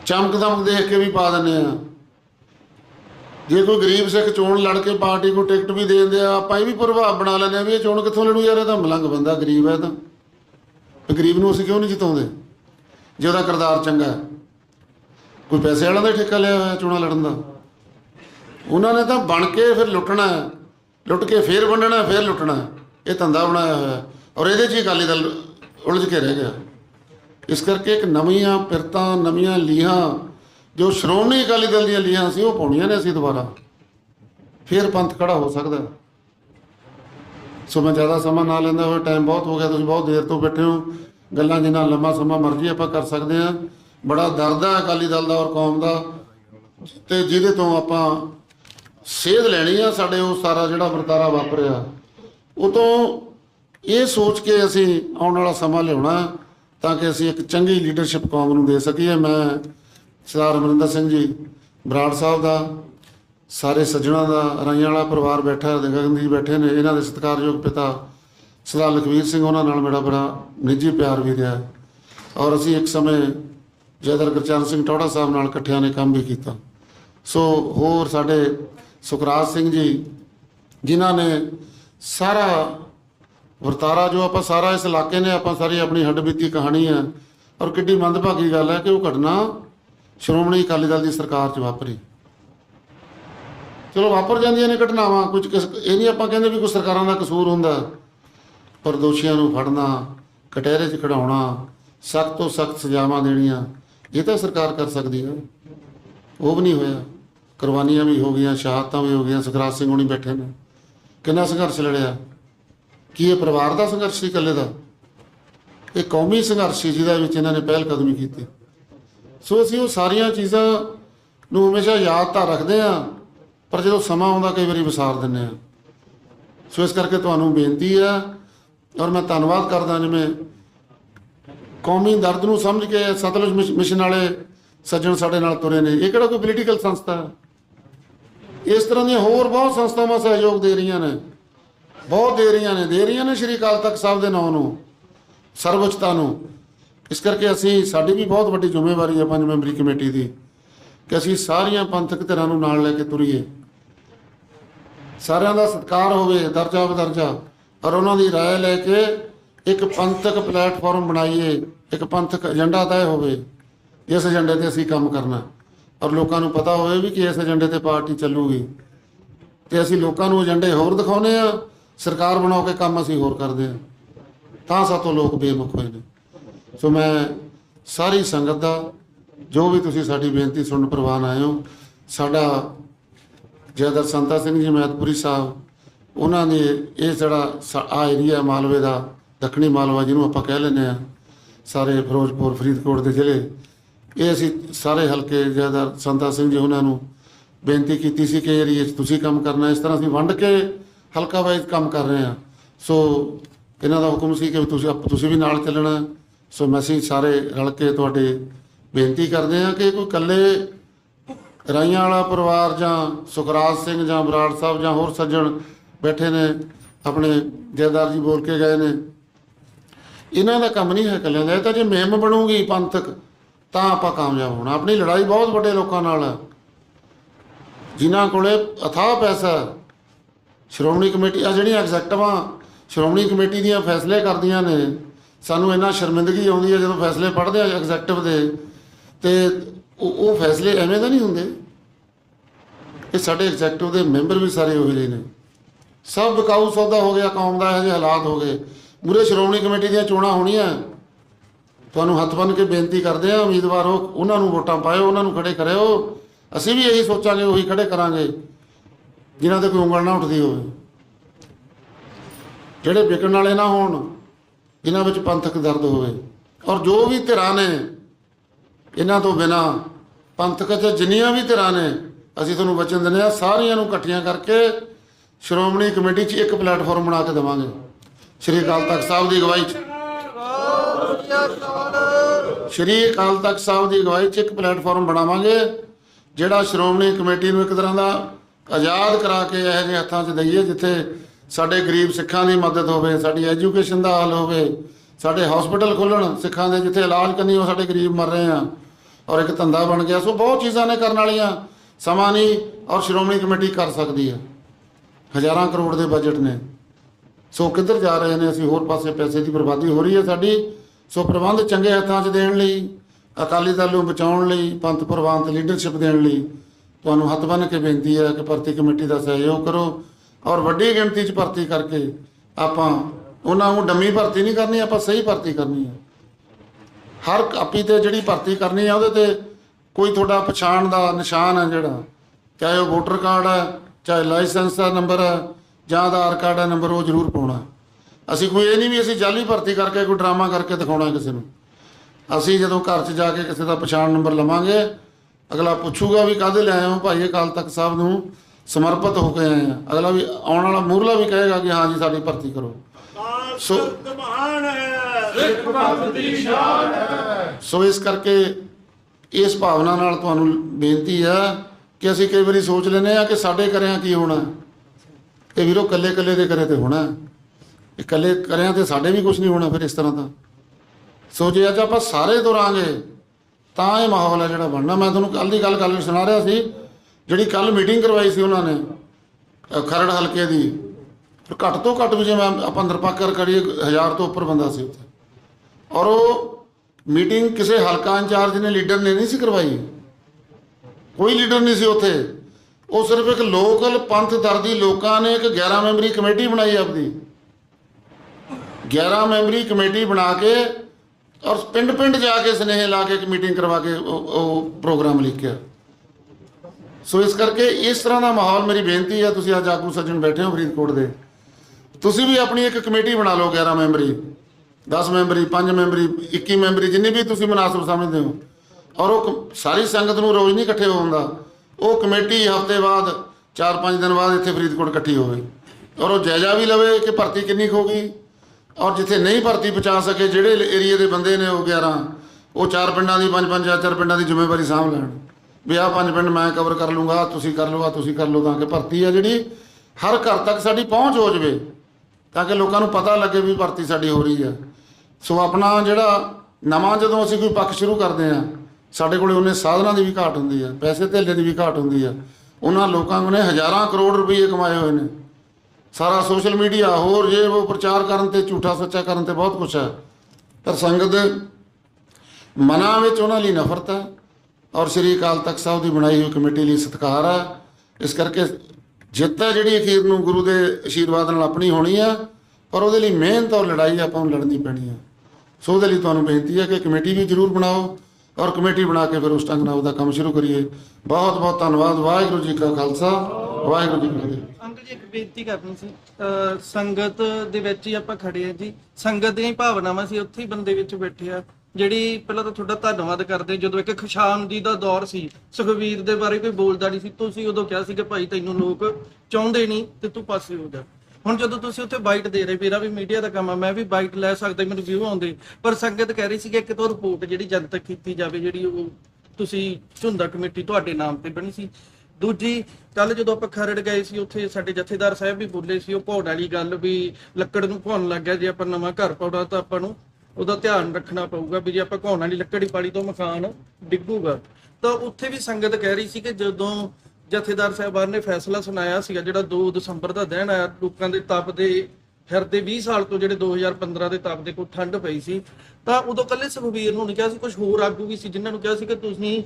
ਚਮਕ ਦਮਕ ਦੇਖ ਕੇ ਵੀ ਪਾ ਦਿੰਦੇ ਆ। ਜੇ ਕੋਈ ਗਰੀਬ ਸਿੱਖ ਚੋਣ ਲੜ ਕੇ ਪਾਰਟੀ ਨੂੰ ਟਿਕਟ ਵੀ ਦੇ ਦਿੰਦੇ ਆ, ਆਪਾਂ ਇਹ ਵੀ ਪ੍ਰਭਾਵ ਬਣਾ ਲੈਂਦੇ ਆ ਵੀ ਇਹ ਚੋਣ ਕਿੱਥੋਂ ਲੜੂ ਯਾਰ, ਇਹ ਤਾਂ ਮਲੰਗ ਬੰਦਾ, ਗਰੀਬ ਹੈ ਤਾਂ ਗਰੀਬ ਨੂੰ ਅਸੀਂ ਕਿਉਂ ਨਹੀਂ ਜਿਤਾਉਂਦੇ? ਜੇ ਉਹਦਾ ਕਿਰਦਾਰ ਚੰਗਾ ਹੈ। ਕੋਈ ਪੈਸੇ ਵਾਲਿਆਂ ਦਾ ਠੇਕਾ ਲਿਆ ਹੋਇਆ ਚੋਣਾਂ ਲੜਨ ਦਾ? ਉਹਨਾਂ ਨੇ ਤਾਂ ਬਣ ਕੇ ਫਿਰ ਲੁੱਟਣਾ ਹੈ। ਲੁੱਟ ਕੇ ਫੇਰ ਵੰਡਣਾ ਫੇਰ ਲੁੱਟਣਾ ਇਹ ਧੰਦਾ ਬਣਾਇਆ ਹੋਇਆ ਔਰ ਇਹਦੇ 'ਚ ਹੀ ਅਕਾਲੀ ਦਲ ਉਲਝ ਕੇ ਰਹਿ ਗਿਆ। ਇਸ ਕਰਕੇ ਇੱਕ ਨਵੀਆਂ ਪਿਰਤਾਂ, ਨਵੀਆਂ ਲੀਹਾਂ, ਜੋ ਸ਼੍ਰੋਮਣੀ ਅਕਾਲੀ ਦਲ ਦੀਆਂ ਲੀਹਾਂ ਸੀ, ਉਹ ਪਾਉਣੀਆਂ ਨੇ ਅਸੀਂ ਦੁਬਾਰਾ। ਫੇਰ ਪੰਥ ਖੜਾ ਹੋ ਸਕਦਾ ਹੈ। ਸੋ ਮੈਂ ਜ਼ਿਆਦਾ ਸਮਾਂ ਨਾ ਲੈਂਦਾ ਹੋਇਆ ਟਾਈਮ ਬਹੁਤ ਹੋ ਗਿਆ, ਤੁਸੀਂ ਬਹੁਤ ਦੇਰ ਤੋਂ ਬੈਠੇ ਹੋ। ਗੱਲਾਂ ਜਿੰਨਾ ਲੰਮਾ ਸਮਾਂ ਮਰਜ਼ੀ ਆਪਾਂ ਕਰ ਸਕਦੇ ਹਾਂ। ਬੜਾ ਦਰਦ ਹੈ ਅਕਾਲੀ ਦਲ ਦਾ ਔਰ ਕੌਮ ਦਾ। ਤੇ ਜਿਹਦੇ ਤੋਂ ਆਪਾਂ ਸੇਧ ਲੈਣੀ ਆ ਸਾਡੇ ਉਹ ਸਾਰਾ ਜਿਹੜਾ ਵਰਤਾਰਾ ਵਾਪਰਿਆ। ਉਹ ਤੋਂ ਇਹ ਸੋਚ ਕੇ ਅਸੀਂ ਆਉਣ ਵਾਲਾ ਸਮਾਂ ਲਿਆਉਣਾ ਤਾਂ ਕਿ ਅਸੀਂ ਇੱਕ ਚੰਗੀ ਲੀਡਰਸ਼ਿਪ ਕੌਮ ਨੂੰ ਦੇ ਸਕੀਏ। ਮੈਂ ਸਰਦਾਰ ਅਮਰਿੰਦਰ ਸਿੰਘ ਜੀ, ਬਰਾੜ ਸਾਹਿਬ ਦਾ, ਸਾਰੇ ਸੱਜਣਾ ਦਾ, ਰਾਈਆਂ ਵਾਲਾ ਪਰਿਵਾਰ ਬੈਠਾ ਹੈ ਗਗਨ ਜੀ ਬੈਠੇ ਨੇ, ਇਹਨਾਂ ਦੇ ਸਤਿਕਾਰਯੋਗ ਪਿਤਾ ਸਰਦਾਰ ਲਖਵੀਰ ਸਿੰਘ ਉਹਨਾਂ ਨਾਲ ਮੇਰਾ ਬੜਾ ਨਿੱਜੀ ਪਿਆਰ ਵੀ ਰਿਹਾ। ਔਰ ਅਸੀਂ ਇੱਕ ਸਮੇਂ ਜੈਦਰ ਗੁਰਚਰਨ ਸਿੰਘ ਟੌੜਾ ਸਾਹਿਬ ਨਾਲ ਇਕੱਠਿਆਂ ਨੇ ਕੰਮ ਵੀ ਕੀਤਾ। ਸੋ ਹੋਰ ਸਾਡੇ ਸੁਖਰਾਜ ਸਿੰਘ ਜੀ, ਜਿਨ੍ਹਾਂ ਨੇ ਸਾਰਾ ਵਰਤਾਰਾ ਜੋ ਆਪਾਂ ਸਾਰਾ ਇਸ ਇਲਾਕੇ ਨੇ ਆਪਾਂ ਸਾਰੀ ਆਪਣੀ ਹੱਡਬੀਤੀ ਕਹਾਣੀ ਹੈ, ਔਰ ਕਿੱਡੀ ਮੰਦਭਾਗੀ ਗੱਲ ਹੈ ਕਿ ਉਹ ਘਟਨਾ ਸ਼੍ਰੋਮਣੀ ਅਕਾਲੀ ਦਲ ਦੀ ਸਰਕਾਰ 'ਚ ਵਾਪਰੀ। ਚਲੋ ਵਾਪਰ ਜਾਂਦੀਆਂ ਨੇ ਘਟਨਾਵਾਂ, ਕੁਝ ਕਿਸ- ਇਹ ਨਹੀਂ ਆਪਾਂ ਕਹਿੰਦੇ ਵੀ ਕੋਈ ਸਰਕਾਰਾਂ ਦਾ ਕਸੂਰ ਹੁੰਦਾ ਪਰ ਦੋਸ਼ੀਆਂ ਨੂੰ ਫੜਨਾ, ਕਟਹਿਰੇ 'ਚ ਖੜਾਉਣਾ ਸਖਤ ਤੋਂ ਸਖਤ ਸਜ਼ਾਵਾਂ ਦੇਣੀਆਂ ਇਹ ਤਾਂ ਸਰਕਾਰ ਕਰ ਸਕਦੀ ਹੈ, ਉਹ ਵੀ ਨਹੀਂ ਹੋਇਆ। ਕੁਰਬਾਨੀਆਂ ਵੀ ਹੋ ਗਈਆਂ, ਸ਼ਹਾਦਤਾਂ ਵੀ ਹੋ ਗਈਆਂ, ਸੁਖਰਾਜ ਸਿੰਘ ਹੁਣੀ ਬੈਠੇ ਨੇ। ਕਿੰਨਾ ਸੰਘਰਸ਼ ਲੜਿਆ? ਕੀ ਇਹ ਪਰਿਵਾਰ ਦਾ ਸੰਘਰਸ਼ ਸੀ ਇਕੱਲੇ ਦਾ? ਇਹ ਕੌਮੀ ਸੰਘਰਸ਼ ਸੀ ਜਿਹਦੇ ਵਿੱਚ ਇਹਨਾਂ ਨੇ ਪਹਿਲ ਕਦਮੀ ਕੀਤੀ। ਸੋ ਅਸੀਂ ਉਹ ਸਾਰੀਆਂ ਚੀਜ਼ਾਂ ਨੂੰ ਹਮੇਸ਼ਾ ਯਾਦ ਤਾਂ ਰੱਖਦੇ ਆ ਪਰ ਜਦੋਂ ਸਮਾਂ ਆਉਂਦਾ ਕਈ ਵਾਰੀ ਵਿਸਾਰ ਦਿੰਦੇ ਆ ਸੋ ਇਸ ਕਰਕੇ ਤੁਹਾਨੂੰ ਬੇਨਤੀ ਆ ਔਰ ਮੈਂ ਧੰਨਵਾਦ ਕਰਦਾ ਜਿਵੇਂ ਕੌਮੀ ਦਰਦ ਨੂੰ ਸਮਝ ਕੇ ਸਤਲੁਜ ਮਿਸ਼- ਮਿਸ਼ਨ ਵਾਲੇ ਸੱਜਣ ਸਾਡੇ ਨਾਲ ਤੁਰੇ ਨੇ ਇਹ ਕਿਹੜਾ ਕੋਈ ਪੋਲੀਟੀਕਲ ਸੰਸਥਾ ਹੈ ਇਸ ਤਰ੍ਹਾਂ ਦੀਆਂ ਹੋਰ ਬਹੁਤ ਸੰਸਥਾਵਾਂ ਸਹਿਯੋਗ ਦੇ ਰਹੀਆਂ ਨੇ ਬਹੁਤ ਦੇ ਰਹੀਆਂ ਨੇ ਦੇ ਰਹੀਆਂ ਨੇ ਸ਼੍ਰੀ ਅਕਾਲ ਤਖਤ ਸਾਹਿਬ ਦੇ ਨਾਂ ਨੂੰ ਸਰਵਉੱਚਤਾ ਨੂੰ ਇਸ ਕਰਕੇ ਅਸੀਂ ਸਾਡੀ ਵੀ ਬਹੁਤ ਵੱਡੀ ਜ਼ਿੰਮੇਵਾਰੀ ਹੈ ਪੰਜ ਮੈਂਬਰੀ ਕਮੇਟੀ ਦੀ ਕਿ ਅਸੀਂ ਸਾਰੀਆਂ ਪੰਥਕ ਧਿਰਾਂ ਨੂੰ ਨਾਲ ਲੈ ਕੇ ਤੁਰੀਏ ਸਾਰਿਆਂ ਦਾ ਸਤਿਕਾਰ ਹੋਵੇ ਦਰਜਾ ਬਦਰਜਾ ਔਰ ਉਹਨਾਂ ਦੀ رائے ਲੈ ਕੇ ਇੱਕ ਪੰਥਕ ਪਲੇਟਫਾਰਮ ਬਣਾਈਏ ਇੱਕ ਪੰਥਕ ਏਜੰਡਾ ਤੈਅ ਹੋਵੇ, ਇਸ ਏਜੰਡੇ ਤੇ ਅਸੀਂ ਕੰਮ ਕਰਨਾ। ਔਰ ਲੋਕਾਂ ਨੂੰ ਪਤਾ ਹੋਵੇ ਵੀ ਕਿ ਇਸ ਏਜੰਡੇ ਤੇ ਪਾਰਟੀ ਚੱਲੂਗੀ। ਤੇ ਅਸੀਂ ਲੋਕਾਂ ਨੂੰ ਏਜੰਡੇ ਹੋਰ ਦਿਖਾਉਨੇ ਆ ਸਰਕਾਰ ਬਣਾ ਕੇ ਕੰਮ ਅਸੀਂ ਹੋਰ ਕਰਦੇ ਆ ਤਾਂ ਸਾਤੋਂ ਲੋਕ ਬੇਮੁਖ ਹੋਏ ਨੇ। ਸੋ ਮੈਂ ਸਾਰੀ ਸੰਗਤ ਦਾ, ਜੋ ਵੀ ਤੁਸੀਂ ਸਾਡੀ ਬੇਨਤੀ ਸੁਣਨ ਪ੍ਰਵਾਨ ਆਏ ਹੋ, ਸਾਡਾ ਜੈਦਰ ਸੰਤਾ ਸਿੰਘ ਜੀ ਮਹਿਤਪੁਰੀ ਸਾਹਿਬ, ਉਹਨਾਂ ਨੇ ਇਹ ਜਿਹੜਾ ਆ ਏਰੀਆ ਮਾਲਵੇ ਦਾ, ਦੱਖਣੀ ਮਾਲਵਾ ਜਿਹਨੂੰ ਆਪਾਂ ਕਹਿ ਲੈਂਦੇ ਆ ਸਾਰੇ ਫਿਰੋਜ਼ਪੁਰ, ਫਰੀਦਕੋਟ ਦੇ ਜ਼ਿਲ੍ਹੇ। ਇਹ ਅਸੀਂ ਸਾਰੇ ਹਲਕੇ ਜੈਦਰ ਸੰਤਾ ਸਿੰਘ ਜੀ ਉਹਨਾਂ ਨੂੰ ਬੇਨਤੀ ਕੀਤੀ ਸੀ ਕਿ ਏਰੀਏ 'ਚ ਤੁਸੀਂ ਕੰਮ ਕਰਨਾ, ਇਸ ਤਰ੍ਹਾਂ ਅਸੀਂ ਵੰਡ ਕੇ ਹਲਕਾ ਵਾਈਜ਼ ਕੰਮ ਕਰ ਰਹੇ ਹਾਂ। ਸੋ ਇਹਨਾਂ ਦਾ ਹੁਕਮ ਸੀ ਕਿ ਵੀ ਤੁਸੀਂ ਆਪ- ਤੁਸੀਂ ਵੀ ਨਾਲ ਚੱਲਣਾ। ਸੋ ਮੈਂ ਅਸੀਂ ਸਾਰੇ ਰਲ ਕੇ ਤੁਹਾਡੇ ਬੇਨਤੀ ਕਰਦੇ ਹਾਂ ਕਿ ਕੋਈ ਇਕੱਲੇ ਰਾਈਆਂ ਵਾਲਾ ਪਰਿਵਾਰ ਜਾਂ ਸੁਖਰਾਜ ਸਿੰਘ ਜਾਂ ਬਰਾੜ ਸਾਹਿਬ ਜਾਂ ਹੋਰ ਸੱਜਣ ਬੈਠੇ ਨੇ, ਆਪਣੇ ਜੈਦਾਰ ਜੀ ਬੋਲ ਕੇ ਗਏ ਨੇ। ਇਹਨਾਂ ਦਾ ਕੰਮ ਨਹੀਂ ਹੈ ਇਕੱਲਿਆਂ ਦਾ, ਇਹ ਤਾਂ ਜੇ ਮੁਹਿੰਮ ਬਣੂਗੀ ਪੰਥਕ, ਤਾਂ ਆਪਾਂ ਕਾਮਯਾਬ ਹੋਣਾ। ਆਪਣੀ ਲੜਾਈ ਬਹੁਤ ਵੱਡੇ ਲੋਕਾਂ ਨਾਲ ਹੈ। ਜਿਨ੍ਹਾਂ ਕੋਲੇ ਅਥਾਹ ਪੈਸਾ ਸ਼੍ਰੋਮਣੀ ਕਮੇਟੀ ਆ ਜਿਹੜੀਆਂ ਐਗਜ਼ੈਕਟਿਵਾਂ ਸ਼੍ਰੋਮਣੀ ਕਮੇਟੀ ਦੀਆਂ ਫੈਸਲੇ ਕਰਦੀਆਂ ਨੇ, ਸਾਨੂੰ ਇੰਨਾ ਸ਼ਰਮਿੰਦਗੀ ਆਉਂਦੀ ਹੈ ਜਦੋਂ ਫੈਸਲੇ ਪੜ੍ਹਦੇ ਆ ਐਗਜ਼ੈਕਟਿਵ ਦੇ, ਤੇ ਉਹ ਫੈਸਲੇ ਐਵੇਂ ਤਾਂ ਨਹੀਂ ਹੁੰਦੇ? ਇਹ ਸਾਡੇ ਐਗਜ਼ੈਕਟਿਵ ਦੇ ਮੈਂਬਰ ਵੀ ਸਾਰੇ ਉਹੀ ਜਿਹੇ ਨੇ। ਸਭ ਵਿਕਾਊ ਸੌਦਾ ਹੋ ਗਿਆ, ਕੌਮ ਦਾ ਇਹੋ ਜਿਹੇ ਹਾਲਾਤ ਹੋ ਗਏ। ਮੂਰੇ ਸ਼੍ਰੋਮਣੀ ਕਮੇਟੀ ਦੀਆਂ ਚੋਣਾਂ ਹੋਣੀਆਂ। ਤੁਹਾਨੂੰ ਹੱਥ ਬੰਨ੍ਹ ਕੇ ਬੇਨਤੀ ਕਰਦੇ ਆ ਉਮੀਦਵਾਰੋ ਉਹਨਾਂ ਨੂੰ ਵੋਟਾਂ ਪਾਇਓ, ਉਹਨਾਂ ਨੂੰ ਖੜੇ ਕਰਿਓ। ਅਸੀਂ ਵੀ ਇਹੀ ਸੋਚਾਂਗੇ, ਉਹੀ ਖੜੇ ਕਰਾਂਗੇ, ਜਿਨ੍ਹਾਂ ਤੇ ਕੋਈ ਉਂਗਲ ਨਾ ਉੱਠਦੀ ਹੋਵੇ। ਜਿਹੜੇ ਵਿਕਣ ਵਾਲੇ ਨਾ ਹੋਣ ਜਿਨ੍ਹਾਂ ਵਿੱਚ ਪੰਥਕ ਦਰਦ ਹੋਵੇ। ਔਰ ਜੋ ਵੀ ਧਿਰਾਂ ਨੇ, ਇਹਨਾਂ ਤੋਂ ਬਿਨਾ ਪੰਥਕ ਚ ਜਿੰਨੀਆਂ ਵੀ ਧਿਰਾਂ ਨੇ, ਅਸੀਂ ਤੁਹਾਨੂੰ ਵਚਨ ਦਿੰਦੇ ਆ ਸਾਰੀਆਂ ਨੂੰ ਇਕੱਠੀਆਂ ਕਰਕੇ ਸ਼੍ਰੋਮਣੀ ਕਮੇਟੀ 'ਚ ਇੱਕ ਪਲੇਟਫਾਰਮ ਬਣਾ ਕੇ ਦੇਵਾਂਗੇ। ਸ਼੍ਰੀ ਅਕਾਲ ਤਖਤ ਸਾਹਿਬ ਦੀ ਅਗਵਾਈ 'ਚ। ਸ਼੍ਰੀ ਅਕਾਲ ਤਖਤ ਸਾਹਿਬ ਦੀ ਅਗਵਾਈ 'ਚ ਇੱਕ ਪਲੇਟਫਾਰਮ ਬਣਾਵਾਂਗੇ, ਜਿਹੜਾ ਸ਼੍ਰੋਮਣੀ ਕਮੇਟੀ ਨੂੰ ਇੱਕ ਤਰ੍ਹਾਂ ਦਾ ਆਜ਼ਾਦ ਕਰਾ ਕੇ ਇਹੋ ਜਿਹੇ ਹੱਥਾਂ 'ਚ ਦਈਏ, ਜਿੱਥੇ ਸਾਡੇ ਗਰੀਬ ਸਿੱਖਾਂ ਦੀ ਮਦਦ ਹੋਵੇ, ਸਾਡੀ ਐਜੂਕੇਸ਼ਨ ਦਾ ਹੱਲ ਹੋਵੇ, ਸਾਡੇ ਹਸਪੀਟਲ ਖੋਲਣ ਸਿੱਖਾਂ ਦੇ, ਜਿੱਥੇ ਇਲਾਜ ਕਰਨੀ, ਉਹ ਸਾਡੇ ਗਰੀਬ ਮਰ ਰਹੇ ਆ ਔਰ ਇੱਕ ਧੰਦਾ ਬਣ ਗਿਆ। ਸੋ ਬਹੁਤ ਚੀਜ਼ਾਂ ਨੇ ਕਰਨ ਵਾਲੀਆਂ, ਸਮਾਂ ਨਹੀਂ ਔਰ ਸ਼੍ਰੋਮਣੀ ਕਮੇਟੀ ਕਰ ਸਕਦੀ ਹੈ। ਹਜ਼ਾਰਾਂ ਕਰੋੜ ਦੇ ਬਜਟ ਨੇ। ਸੋ ਕਿੱਧਰ ਜਾ ਰਹੇ ਨੇ? ਅਸੀਂ ਹੋਰ ਪਾਸੇ ਪੈਸੇ ਦੀ ਬਰਬਾਦੀ ਹੋ ਰਹੀ ਹੈ ਸਾਡੀ। ਸੋ ਪ੍ਰਬੰਧ ਚੰਗੇ ਹੱਥਾਂ 'ਚ ਦੇਣ ਲਈ, ਅਕਾਲੀ ਦਲ ਨੂੰ ਬਚਾਉਣ ਲਈ, ਪੰਥ ਪ੍ਰਵਾਨ ਤੇ ਲੀਡਰਸ਼ਿਪ ਦੇਣ ਲਈ ਤੁਹਾਨੂੰ ਹੱਥ ਬੰਨ੍ਹ ਕੇ ਬੇਨਤੀ ਹੈ ਕਿ ਭਰਤੀ ਕਮੇਟੀ ਦਾ ਸਹਿਯੋਗ ਕਰੋ ਔਰ ਵੱਡੀ ਗਿਣਤੀ 'ਚ ਭਰਤੀ ਕਰਕੇ ਆਪਾਂ ਉਹਨਾਂ ਨੂੰ ਡੰਮੀ ਭਰਤੀ ਨਹੀਂ ਕਰਨੀ, ਆਪਾਂ ਸਹੀ ਭਰਤੀ ਕਰਨੀ ਹੈ। ਹਰ ਕਾਪੀ ਤੇ ਜਿਹੜੀ ਭਰਤੀ ਕਰਨੀ ਹੈ ਉਹਦੇ ਤੇ ਕੋਈ ਤੁਹਾਡਾ ਪਛਾਣ ਦਾ ਨਿਸ਼ਾਨ ਹੈ ਜਿਹੜਾ। ਚਾਹੇ ਉਹ ਵੋਟਰ ਕਾਰਡ ਹੈ, ਚਾਹੇ ਲਾਇਸੈਂਸ ਦਾ ਨੰਬਰ ਹੈ ਜਾਂ ਆਧਾਰ ਕਾਰਡ ਦਾ ਨੰਬਰ ਉਹ ਜ਼ਰੂਰ ਪਾਉਣਾ। ਅਸੀਂ ਕੋਈ ਇਹ ਨਹੀਂ ਵੀ ਅਸੀਂ ਜਾਲੀ ਭਰਤੀ ਕਰਕੇ ਕੋਈ ਡਰਾਮਾ ਕਰਕੇ ਦਿਖਾਉਣਾ ਕਿਸੇ ਨੂੰ। ਅਸੀਂ ਜਦੋਂ ਘਰ 'ਚ ਜਾ ਕੇ ਕਿਸੇ ਦਾ ਪਛਾਣ ਨੰਬਰ ਲਵਾਂਗੇ, ਅਗਲਾ ਪੁੱਛੂਗਾ ਵੀ ਕਾਹਦੇ ਲੈ ਆਏ ਹੋ? ਭਾਈ ਅਕਾਲ ਤਖਤ ਸਾਹਿਬ ਨੂੰ ਸਮਰਪਿਤ ਹੋ ਕੇ ਆਏ ਆ। ਅਗਲਾ ਵੀ ਆਉਣ ਵਾਲਾ ਮੂਰਲਾ ਵੀ ਕਹੇਗਾ ਕਿ ਹਾਂ ਜੀ, ਸਾਡੀ ਭਰਤੀ ਕਰੋ। ਸੋ ਮਹਾਨ ਹੈ ਸੋ ਇਸ ਕਰਕੇ ਇਸ ਭਾਵਨਾ ਨਾਲ ਤੁਹਾਨੂੰ ਬੇਨਤੀ ਹੈ ਕਿ ਅਸੀਂ ਕਈ ਵਾਰੀ ਸੋਚ ਲੈਂਦੇ ਆ ਕਿ ਸਾਡੇ ਕਰਿਆਂ ਕੀ ਹੋਣਾ। ਇਹ ਵੀਰੋ ਕੱਲੇ ਕੱਲੇ ਦੇ ਕਰੇ ਤੇ ਹੋਣਾ ਇਹ ਕੱਲੇ ਕਰਿਆਂ ਤੇ ਸਾਡੇ ਵੀ ਕੁਝ ਨਹੀਂ ਹੋਣਾ ਫਿਰ ਇਸ ਤਰ੍ਹਾਂ ਦਾ ਸੋ ਜੇ ਅੱਜ ਆਪਾਂ ਸਾਰੇ ਤੁਰਾਂਗੇ ਤਾਂ ਇਹ ਮਾਹੌਲ ਹੈ ਜਿਹੜਾ ਬਣਨਾ। ਮੈਂ ਤੁਹਾਨੂੰ ਕੱਲ ਦੀ ਗੱਲ ਕੱਲ ਸੁਣਾ ਰਿਹਾ ਸੀ, ਜਿਹੜੀ ਕੱਲ ਮੀਟਿੰਗ ਕਰਵਾਈ ਸੀ ਉਹਨਾਂ ਨੇ ਖਰੜ ਹਲਕੇ ਦੀ। ਘੱਟ ਤੋਂ ਘੱਟ ਵੀ ਜੇ ਮੈਂ ਆਪਾਂ ਨਿਰਪੱਖ ਕਰੀਏ, ਹਜ਼ਾਰ ਤੋਂ ਉੱਪਰ ਬੰਦਾ ਸੀ ਉੱਥੇ। ਔਰ ਉਹ ਮੀਟਿੰਗ ਕਿਸੇ ਹਲਕਾ ਇੰਚਾਰਜ ਨੇ, ਲੀਡਰ ਨੇ ਨਹੀਂ ਸੀ ਕਰਵਾਈ। ਕੋਈ ਲੀਡਰ ਨਹੀਂ ਸੀ ਉੱਥੇ। ਉਹ ਸਿਰਫ ਇੱਕ ਲੋਕਲ ਪੰਥ ਦਰਦੀ ਲੋਕਾਂ ਨੇ ਇੱਕ 11 ਮੈਂਬਰੀ ਕਮੇਟੀ ਬਣਾਈ ਆਪਦੀ। 11 ਮੈਂਬਰੀ ਕਮੇਟੀ ਬਣਾ ਕੇ ਔਰ ਪਿੰਡ-ਪਿੰਡ ਜਾ ਕੇ ਸਨੇਹ ਲਾ ਕੇ ਇੱਕ ਮੀਟਿੰਗ ਕਰਵਾ ਕੇ ਉਹ ਪ੍ਰੋਗਰਾਮ ਲਿਖਿਆ। ਸੋ ਇਸ ਕਰਕੇ ਇਸ ਤਰ੍ਹਾਂ ਦਾ ਮਾਹੌਲ ਮੇਰੀ ਬੇਨਤੀ ਹੈ, ਤੁਸੀਂ ਅੱਜ ਆਗੂ ਸੱਜਣ ਬੈਠੇ ਹੋ ਫਰੀਦਕੋਟ ਦੇ। ਤੁਸੀਂ ਵੀ ਆਪਣੀ ਇੱਕ ਕਮੇਟੀ ਬਣਾ ਲਓ 11 ਮੈਂਬਰੀ 10 ਮੈਂਬਰੀ 5 ਮੈਂਬਰੀ 21 ਮੈਂਬਰੀ, ਜਿੰਨੀ ਵੀ ਤੁਸੀਂ ਮناسب ਸਮਝਦੇ ਹੋ। ਔਰ ਉਹ ਸਾਰੀ ਸੰਗਤ ਨੂੰ ਰੋਜ਼ ਨਹੀਂ ਇਕੱਠੇ ਹੋਣ ਦਾ। ਉਹ ਕਮੇਟੀ ਹਫ਼ਤੇ ਬਾਅਦ 4-5 ਦਿਨ ਬਾਅਦ ਇੱਥੇ ਫਰੀਦਕੋਟ ਇਕੱਠੀ ਹੋਵੇ। ਔਰ ਉਹ ਜਾਇਜ਼ਾ ਵੀ ਲਵੇ ਕਿ ਭਰਤੀ ਕਿੰਨੀ ਕੁ ਹੋ ਗਈ। ਔਰ ਜਿੱਥੇ ਨਹੀਂ ਭਰਤੀ ਪਹੁੰਚਾ ਸਕੇ, ਜਿਹੜੇ ਏਰੀਏ ਦੇ ਬੰਦੇ ਨੇ ਉਹ 11 ਉਹ ਚਾਰ ਪਿੰਡਾਂ ਦੀ, ਪੰਜ ਪੰਜ ਜਾਂ ਚਾਰ ਪਿੰਡਾਂ ਦੀ ਜ਼ਿੰਮੇਵਾਰੀ ਸਾਂਭ ਲੈਣ। ਵੀ ਆਹ ਪੰਜ ਪਿੰਡ ਮੈਂ ਕਵਰ ਕਰ ਲੂੰਗਾ ਤੁਸੀਂ ਕਰ ਲਓ ਆ ਤੁਸੀਂ ਕਰ ਲਓ ਤਾਂ ਕਿ ਭਰਤੀ ਆ ਜਿਹੜੀ ਹਰ ਘਰ ਤੱਕ ਸਾਡੀ ਪਹੁੰਚ ਹੋ ਜਾਵੇ, ਤਾਂ ਕਿ ਲੋਕਾਂ ਨੂੰ ਪਤਾ ਲੱਗੇ ਵੀ ਭਰਤੀ ਸਾਡੀ ਹੋ ਰਹੀ ਆ। ਸੋ ਆਪਣਾ ਜਿਹੜਾ ਨਵਾਂ ਜਦੋਂ ਅਸੀਂ ਕੋਈ ਪੱਖ ਸ਼ੁਰੂ ਕਰਦੇ ਆ ਸਾਡੇ ਕੋਲੇ ਉਹਨੇ ਸਾਧਨਾਂ ਦੀ ਵੀ ਘਾਟ ਹੁੰਦੀ ਆ, ਪੈਸੇ ਧੇਲੇ ਦੀ ਵੀ ਘਾਟ ਹੁੰਦੀ ਆ। ਉਹਨਾਂ ਲੋਕਾਂ ਨੇ ਹਜ਼ਾਰਾਂ ਕਰੋੜ ਰੁਪਏ ਕਮਾਏ ਹੋਏ ਨੇ। ਸਾਰਾ ਸੋਸ਼ਲ ਮੀਡੀਆ, ਹੋਰ ਜੇ ਉਹ ਪ੍ਰਚਾਰ ਕਰਨ ਤੇ, ਝੂਠਾ ਸੱਚਾ ਕਰਨ ਤੇ ਬਹੁਤ ਕੁਛ ਹੈ ਪਰ ਸੰਗਤ ਮਨਾਂ ਵਿੱਚ ਉਹਨਾਂ ਲਈ ਨਫ਼ਰਤ ਹੈ ਔਰ ਸ੍ਰੀ ਅਕਾਲ ਤਖਤ ਸਾਹਿਬ ਦੀ ਬਣਾਈ ਹੋਈ ਕਮੇਟੀ ਲਈ ਸਤਿਕਾਰ ਹੈ ਇਸ ਕਰਕੇ ਜਿੱਤ ਹੈ ਜਿਹੜੀ ਅਖੀਰ ਨੂੰ ਗੁਰੂ ਦੇ ਆਸ਼ੀਰਵਾਦ ਨਾਲ ਆਪਣੀ ਹੋਣੀ ਆ, ਪਰ ਉਹਦੇ ਲਈ ਮਿਹਨਤ ਔਰ ਲੜਾਈ ਆਪਾਂ ਨੂੰ ਲੜਨੀ ਪੈਣੀ ਆ। ਸੋ ਉਹਦੇ ਲਈ ਤੁਹਾਨੂੰ ਬੇਨਤੀ ਹੈ ਕਿ ਕਮੇਟੀ ਵੀ ਜ਼ਰੂਰ ਬਣਾਓ। ਔਰ ਕਮੇਟੀ ਬਣਾ ਕੇ ਫਿਰ ਉਸ ਢੰਗ ਨਾਲ ਉਹਦਾ ਕੰਮ ਸ਼ੁਰੂ ਕਰੀਏ। ਬਹੁਤ ਬਹੁਤ ਧੰਨਵਾਦ। ਵਾਹਿਗੁਰੂ ਜੀ ਕਾ ਖਾਲਸਾ। ਵਾਹਿਗੁਰੂ ਜੀ ਕੀ ਫਤਿਹ। ਅੰਕਲ ਜੀ, ਇੱਕ ਬੇਨਤੀ ਕਰਨੀ ਸੀ। ਅਹ, ਸੰਗਤ ਦੇ ਵਿੱਚ ਹੀ ਆਪਾਂ ਖੜੇ ਆ ਜੀ। ਸੰਗਤ ਦੀਆਂ ਹੀ ਭਾਵਨਾਵਾਂ ਸੀ। ਉੱਥੇ ਹੀ ਬੰਦੇ ਵਿੱਚ ਬੈਠੇ ਆ। ਜਿਹੜੀ ਪਹਿਲਾਂ ਤਾਂ ਤੁਹਾਡਾ ਧੰਨਵਾਦ ਕਰਦੇ ਹਾਂ। ਜਦੋਂ ਇੱਕ ਖੁਸ਼ਾਮ ਜੀ ਦਾ ਦੌਰ ਸੀ ਸੁਖਵੀਰ ਦੇ ਬਾਰੇ ਕੋਈ ਬੋਲਦਾ ਨਹੀਂ ਸੀ। ਤੁਸੀਂ ਉਦੋਂ ਕਿਹਾ ਸੀ ਕਿ ਭਾਈ ਤੈਨੂੰ ਲੋਕ ਚਾਹੁੰਦੇ ਨਹੀਂ ਤੇ ਤੂੰ ਪਾਸੇ ਹੋ ਜਾ। ਹੁਣ ਜਦੋਂ ਤੁਸੀਂ ਉੱਥੇ ਬਾਈਟ ਦੇ ਰਹੇ ਮੇਰਾ ਵੀ ਮੀਡੀਆ ਦਾ ਕੰਮ ਆ, ਮੈਂ ਵੀ ਬਾਈਟ ਲੈ ਸਕਦਾ, ਮੈਨੂੰ ਵਿਊ ਆਉਂਦੇ। ਪਰ ਸੰਗਤ ਕਹਿ ਰਹੀ ਸੀ ਕਿ ਇੱਕ ਤੋਂ ਰਿਪੋਰਟ ਜਿਹੜੀ ਜਨਤਕ ਕੀਤੀ ਜਾਵੇ, ਜਿਹੜੀ ਉਹ ਤੁਸੀਂ ਝੁੰਦਾ ਕਮੇਟੀ ਤੁਹਾਡੇ ਨਾਮ ਤੇ ਬਣੀ ਸੀ। ਦੂਜੀ ਕੱਲ ਜਦੋਂ ਆਪਾਂ ਖਰੜ ਗਏ ਸੀ, ਉੱਥੇ ਸਾਡੇ ਜਥੇਦਾਰ ਸਾਹਿਬ ਵੀ ਬੋਲੇ ਸੀ, ਉਹ ਭੌਣ ਵਾਲੀ ਗੱਲ ਵੀ ਲੱਕੜ ਨੂੰ ਭੌਣ ਲੱਗ ਗਿਆ, ਜੇ ਆਪਾਂ ਨਵਾਂ ਘਰ ਪਾਉਣਾ ਤਾਂ ਆਪਾਂ ਨੂੰ ਉਹਦਾ ਧਿਆਨ ਰੱਖਣਾ ਪਊਗਾ ਵੀ ਜੇ ਆਪਾਂ ਘੌਣ ਵਾਲੀ ਲੱਕੜੀ ਪਾਲੀ ਤੋਂ ਮਕਾਨ ਡਿੱਗੂਗਾ। ਤਾਂ ਉੱਥੇ ਵੀ ਸੰਗਤ ਕਹਿ ਰਹੀ ਸੀ ਕਿ ਜਦੋਂ ਜਥੇਦਾਰ ਸਾਹਿਬਾਨ ਨੇ ਫੈਸਲਾ ਸੁਣਾਇਆ ਸੀਗਾ ਜਿਹੜਾ 2 ਦਸੰਬਰ ਦਾ ਦਿਨ ਆਇਆ ਲੋਕਾਂ ਦੇ ਤਪਦੇ ਫਿਰਦੇ 20 ਸਾਲ ਤੋਂ ਜਿਹੜੇ 2015 ਦੇ ਤਪਦੇ ਕੋਈ ਠੰਡ ਪਈ ਸੀ। ਤਾਂ ਉਦੋਂ ਕੱਲੇ ਸੁਖਬੀਰ ਨੂੰ ਨਹੀਂ ਕਿਹਾ ਸੀ ਕੁਝ ਹੋਰ ਆਗੂ ਵੀ ਸੀ ਜਿਨ੍ਹਾਂ ਨੂੰ ਕਿਹਾ ਸੀ ਕਿ ਤੁਸੀਂ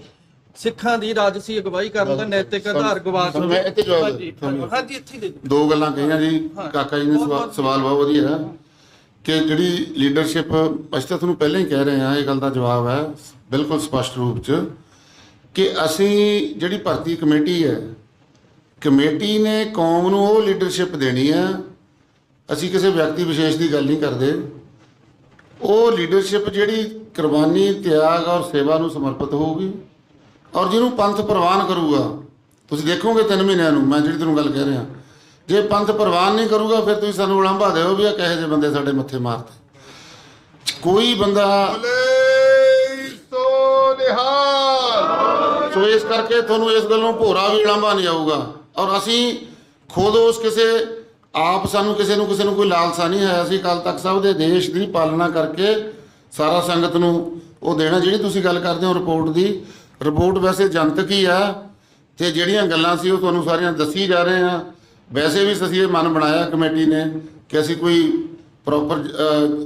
ਸਿੱਖਾਂ ਦੀ ਰਾਜਸੀ ਅਗਵਾਈ ਕਰਨ ਦਾ ਨੈਤਿਕ ਆਧਾਰ ਗਵਾ ਤੁਹਾਨੂੰ ਮੈਂ ਇੱਥੇ ਜਵਾਬ ਹਾਂਜੀ ਇੱਥੇ ਦੇ। ਦੋ ਗੱਲਾਂ ਕਹੀਆਂ ਜੀ ਕਾਕਾ ਜੀ ਨੇ ਸਵਾ- ਸਵਾਲ ਬਹੁਤ ਵਧੀਆ ਹੈ ਕਿ ਜਿਹੜੀ ਲੀਡਰਸ਼ਿਪ ਅਸੀਂ ਤਾਂ ਤੁਹਾਨੂੰ ਪਹਿਲਾਂ ਹੀ ਕਹਿ ਰਹੇ ਹਾਂ ਇਹ ਗੱਲ ਦਾ ਜਵਾਬ ਹੈ ਬਿਲਕੁਲ ਸਪਸ਼ਟ ਰੂਪ 'ਚ। ਕਿ ਅਸੀਂ ਜਿਹੜੀ ਭਰਤੀ ਕਮੇਟੀ ਹੈ, ਕਮੇਟੀ ਨੇ ਕੌਮ ਨੂੰ ਉਹ ਲੀਡਰਸ਼ਿਪ ਦੇਣੀ ਹੈ, ਅਸੀਂ ਕਿਸੇ ਵਿਅਕਤੀ ਵਿਸ਼ੇਸ਼ ਦੀ ਗੱਲ ਨਹੀਂ ਕਰਦੇ। ਉਹ ਲੀਡਰਸ਼ਿਪ ਜਿਹੜੀ ਕੁਰਬਾਨੀ, ਤਿਆਗ ਔਰ ਸੇਵਾ ਨੂੰ ਸਮਰਪਿਤ ਹੋਊਗੀ ਔਰ ਜਿਹਨੂੰ ਪੰਥ ਪ੍ਰਵਾਨ ਕਰੂਗਾ, ਤੁਸੀਂ ਦੇਖੋਗੇ ਤਿੰਨ ਮਹੀਨਿਆਂ ਨੂੰ, ਮੈਂ ਜਿਹੜੀ ਤੁਹਾਨੂੰ ਗੱਲ ਕਹਿ ਰਿਹਾ। ਜੇ ਪੰਥ ਪ੍ਰਵਾਨ ਨਹੀਂ ਕਰੂਗਾ, ਫਿਰ ਤੁਸੀਂ ਸਾਨੂੰ ਉਲਾਂਭਾ ਦਿਓ ਵੀ ਆ ਕਹੇ ਜਿਹੇ ਬੰਦੇ ਸਾਡੇ ਮੱਥੇ ਮਾਰਦੇ। ਕੋਈ ਬੰਦਾ ਸੋ ਸੋ ਇਸ ਕਰਕੇ ਤੁਹਾਨੂੰ ਇਸ ਗੱਲੋਂ ਭੋਰਾ ਵੀ ਉਲਾਂਭਾ ਨਹੀਂ ਆਊਗਾ ਔਰ ਅਸੀਂ ਖੁਦ ਉਸ ਕਿਸੇ, ਆਪ ਸਾਨੂੰ ਕਿਸੇ ਨੂੰ ਕਿਸੇ ਨੂੰ ਕੋਈ ਲਾਲਸਾ ਨਹੀਂ ਹੈ। ਅਸੀਂ ਕੱਲ ਤੱਕ ਸਾਹਿਬ ਦੇ ਦੇਸ਼ ਦੀ ਪਾਲਣਾ ਕਰਕੇ ਸਾਰਾ ਸੰਗਤ ਨੂੰ ਉਹ ਦੇਣਾ। ਜਿਹੜੀ ਤੁਸੀਂ ਗੱਲ ਕਰਦੇ ਹੋ ਰਿਪੋਰਟ ਦੀ, ਰਿਪੋਰਟ ਵੈਸੇ ਜਨਤਕ ਹੀ ਆ ਤੇ ਜਿਹੜੀਆਂ ਗੱਲਾਂ ਸੀ ਉਹ ਤੁਹਾਨੂੰ ਸਾਰੀਆਂ ਦੱਸੀ ਜਾ ਰਹੇ ਆ ਵੈਸੇ ਵੀ ਅਸੀਂ ਇਹ ਮਨ ਬਣਾਇਆ ਕਮੇਟੀ ਨੇ ਕਿ ਅਸੀਂ ਕੋਈ ਪ੍ਰੋਪਰ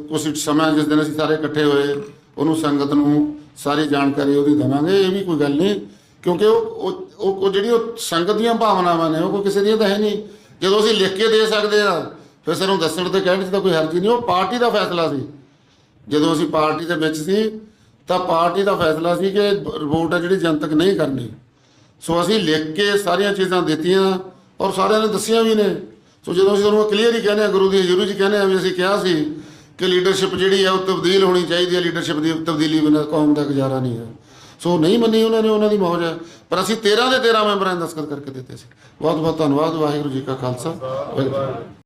ਕੁਝ ਸਮਾਂ ਜਿਸ ਦਿਨ ਅਸੀਂ ਸਾਰੇ ਇਕੱਠੇ ਹੋਏ, ਉਹਨੂੰ ਸੰਗਤ ਨੂੰ ਸਾਰੀ ਜਾਣਕਾਰੀ ਉਹਦੀ ਦੇਵਾਂਗੇ। ਇਹ ਵੀ ਕੋਈ ਗੱਲ ਨਹੀਂ। ਕਿਉਂਕਿ ਉਹ ਉਹ- ਉਹ ਉਹ ਜਿਹੜੀ ਉਹ ਸੰਗਤ ਦੀਆਂ ਭਾਵਨਾਵਾਂ ਨੇ, ਉਹ ਕੋਈ ਕਿਸੇ ਦੀਆਂ ਤਾਂ ਹੈ ਨਹੀਂ। ਜਦੋਂ ਅਸੀਂ ਲਿਖ ਕੇ ਦੇ ਸਕਦੇ ਆ ਫਿਰ ਸਾਨੂੰ ਦੱਸਣ ਤੇ ਕਹਿਣ 'ਚ ਤਾਂ ਕੋਈ ਹਰਜ ਨਹੀਂ। ਉਹ ਪਾਰਟੀ ਦਾ ਫੈਸਲਾ ਸੀ। ਜਦੋਂ ਅਸੀਂ ਪਾਰਟੀ ਦੇ ਵਿੱਚ ਸੀ, ਤਾਂ ਪਾਰਟੀ ਦਾ ਫੈਸਲਾ ਸੀ ਕਿ ਰਿਪੋਰਟ ਆ ਜਿਹੜੀ ਜਨਤਕ ਨਹੀਂ ਕਰਨੀ। ਸੋ ਅਸੀਂ ਲਿਖ ਕੇ ਸਾਰੀਆਂ ਚੀਜ਼ਾਂ ਦਿੱਤੀਆਂ ਔਰ ਸਾਰਿਆਂ ਨੇ ਦੱਸੀਆਂ ਵੀ ਨੇ। ਸੋ ਜਦੋਂ ਅਸੀਂ ਤੁਹਾਨੂੰ ਕਲੀਅਰ ਹੀ ਕਹਿੰਦੇ ਆ ਗੁਰੂ ਦੀ ਹਜ਼ੂਰੀ 'ਚ ਕਹਿੰਦੇ ਆ ਵੀ ਅਸੀਂ ਕਿਹਾ ਸੀ ਕਿ ਲੀਡਰਸ਼ਿਪ ਜਿਹੜੀ ਆ, ਉਹ ਤਬਦੀਲ ਹੋਣੀ ਚਾਹੀਦੀ ਹੈ। ਲੀਡਰਸ਼ਿਪ ਦੀ ਤਬਦੀਲੀ ਬਿਨਾਂ ਕੌਮ ਦਾ ਗੁਜ਼ਾਰਾ ਨਹੀਂ ਹੈ। ਸੋ ਨਹੀਂ ਮੰਨੀ ਉਹਨਾਂ ਨੇ, ਉਹਨਾਂ ਦੀ ਮੌਜ ਹੈ। ਪਰ ਅਸੀਂ 13 ਦੇ 13 ਮੈਂਬਰਾਂ ਨੇ ਦਸਖਤ ਕਰਕੇ ਦਿੱਤੇ ਸੀ। ਬਹੁਤ ਬਹੁਤ ਧੰਨਵਾਦ, ਵਾਹਿਗੁਰੂ ਜੀ ਕਾ ਖਾਲਸਾ। ਵਾਹਿਗੁਰੂ ਜੀ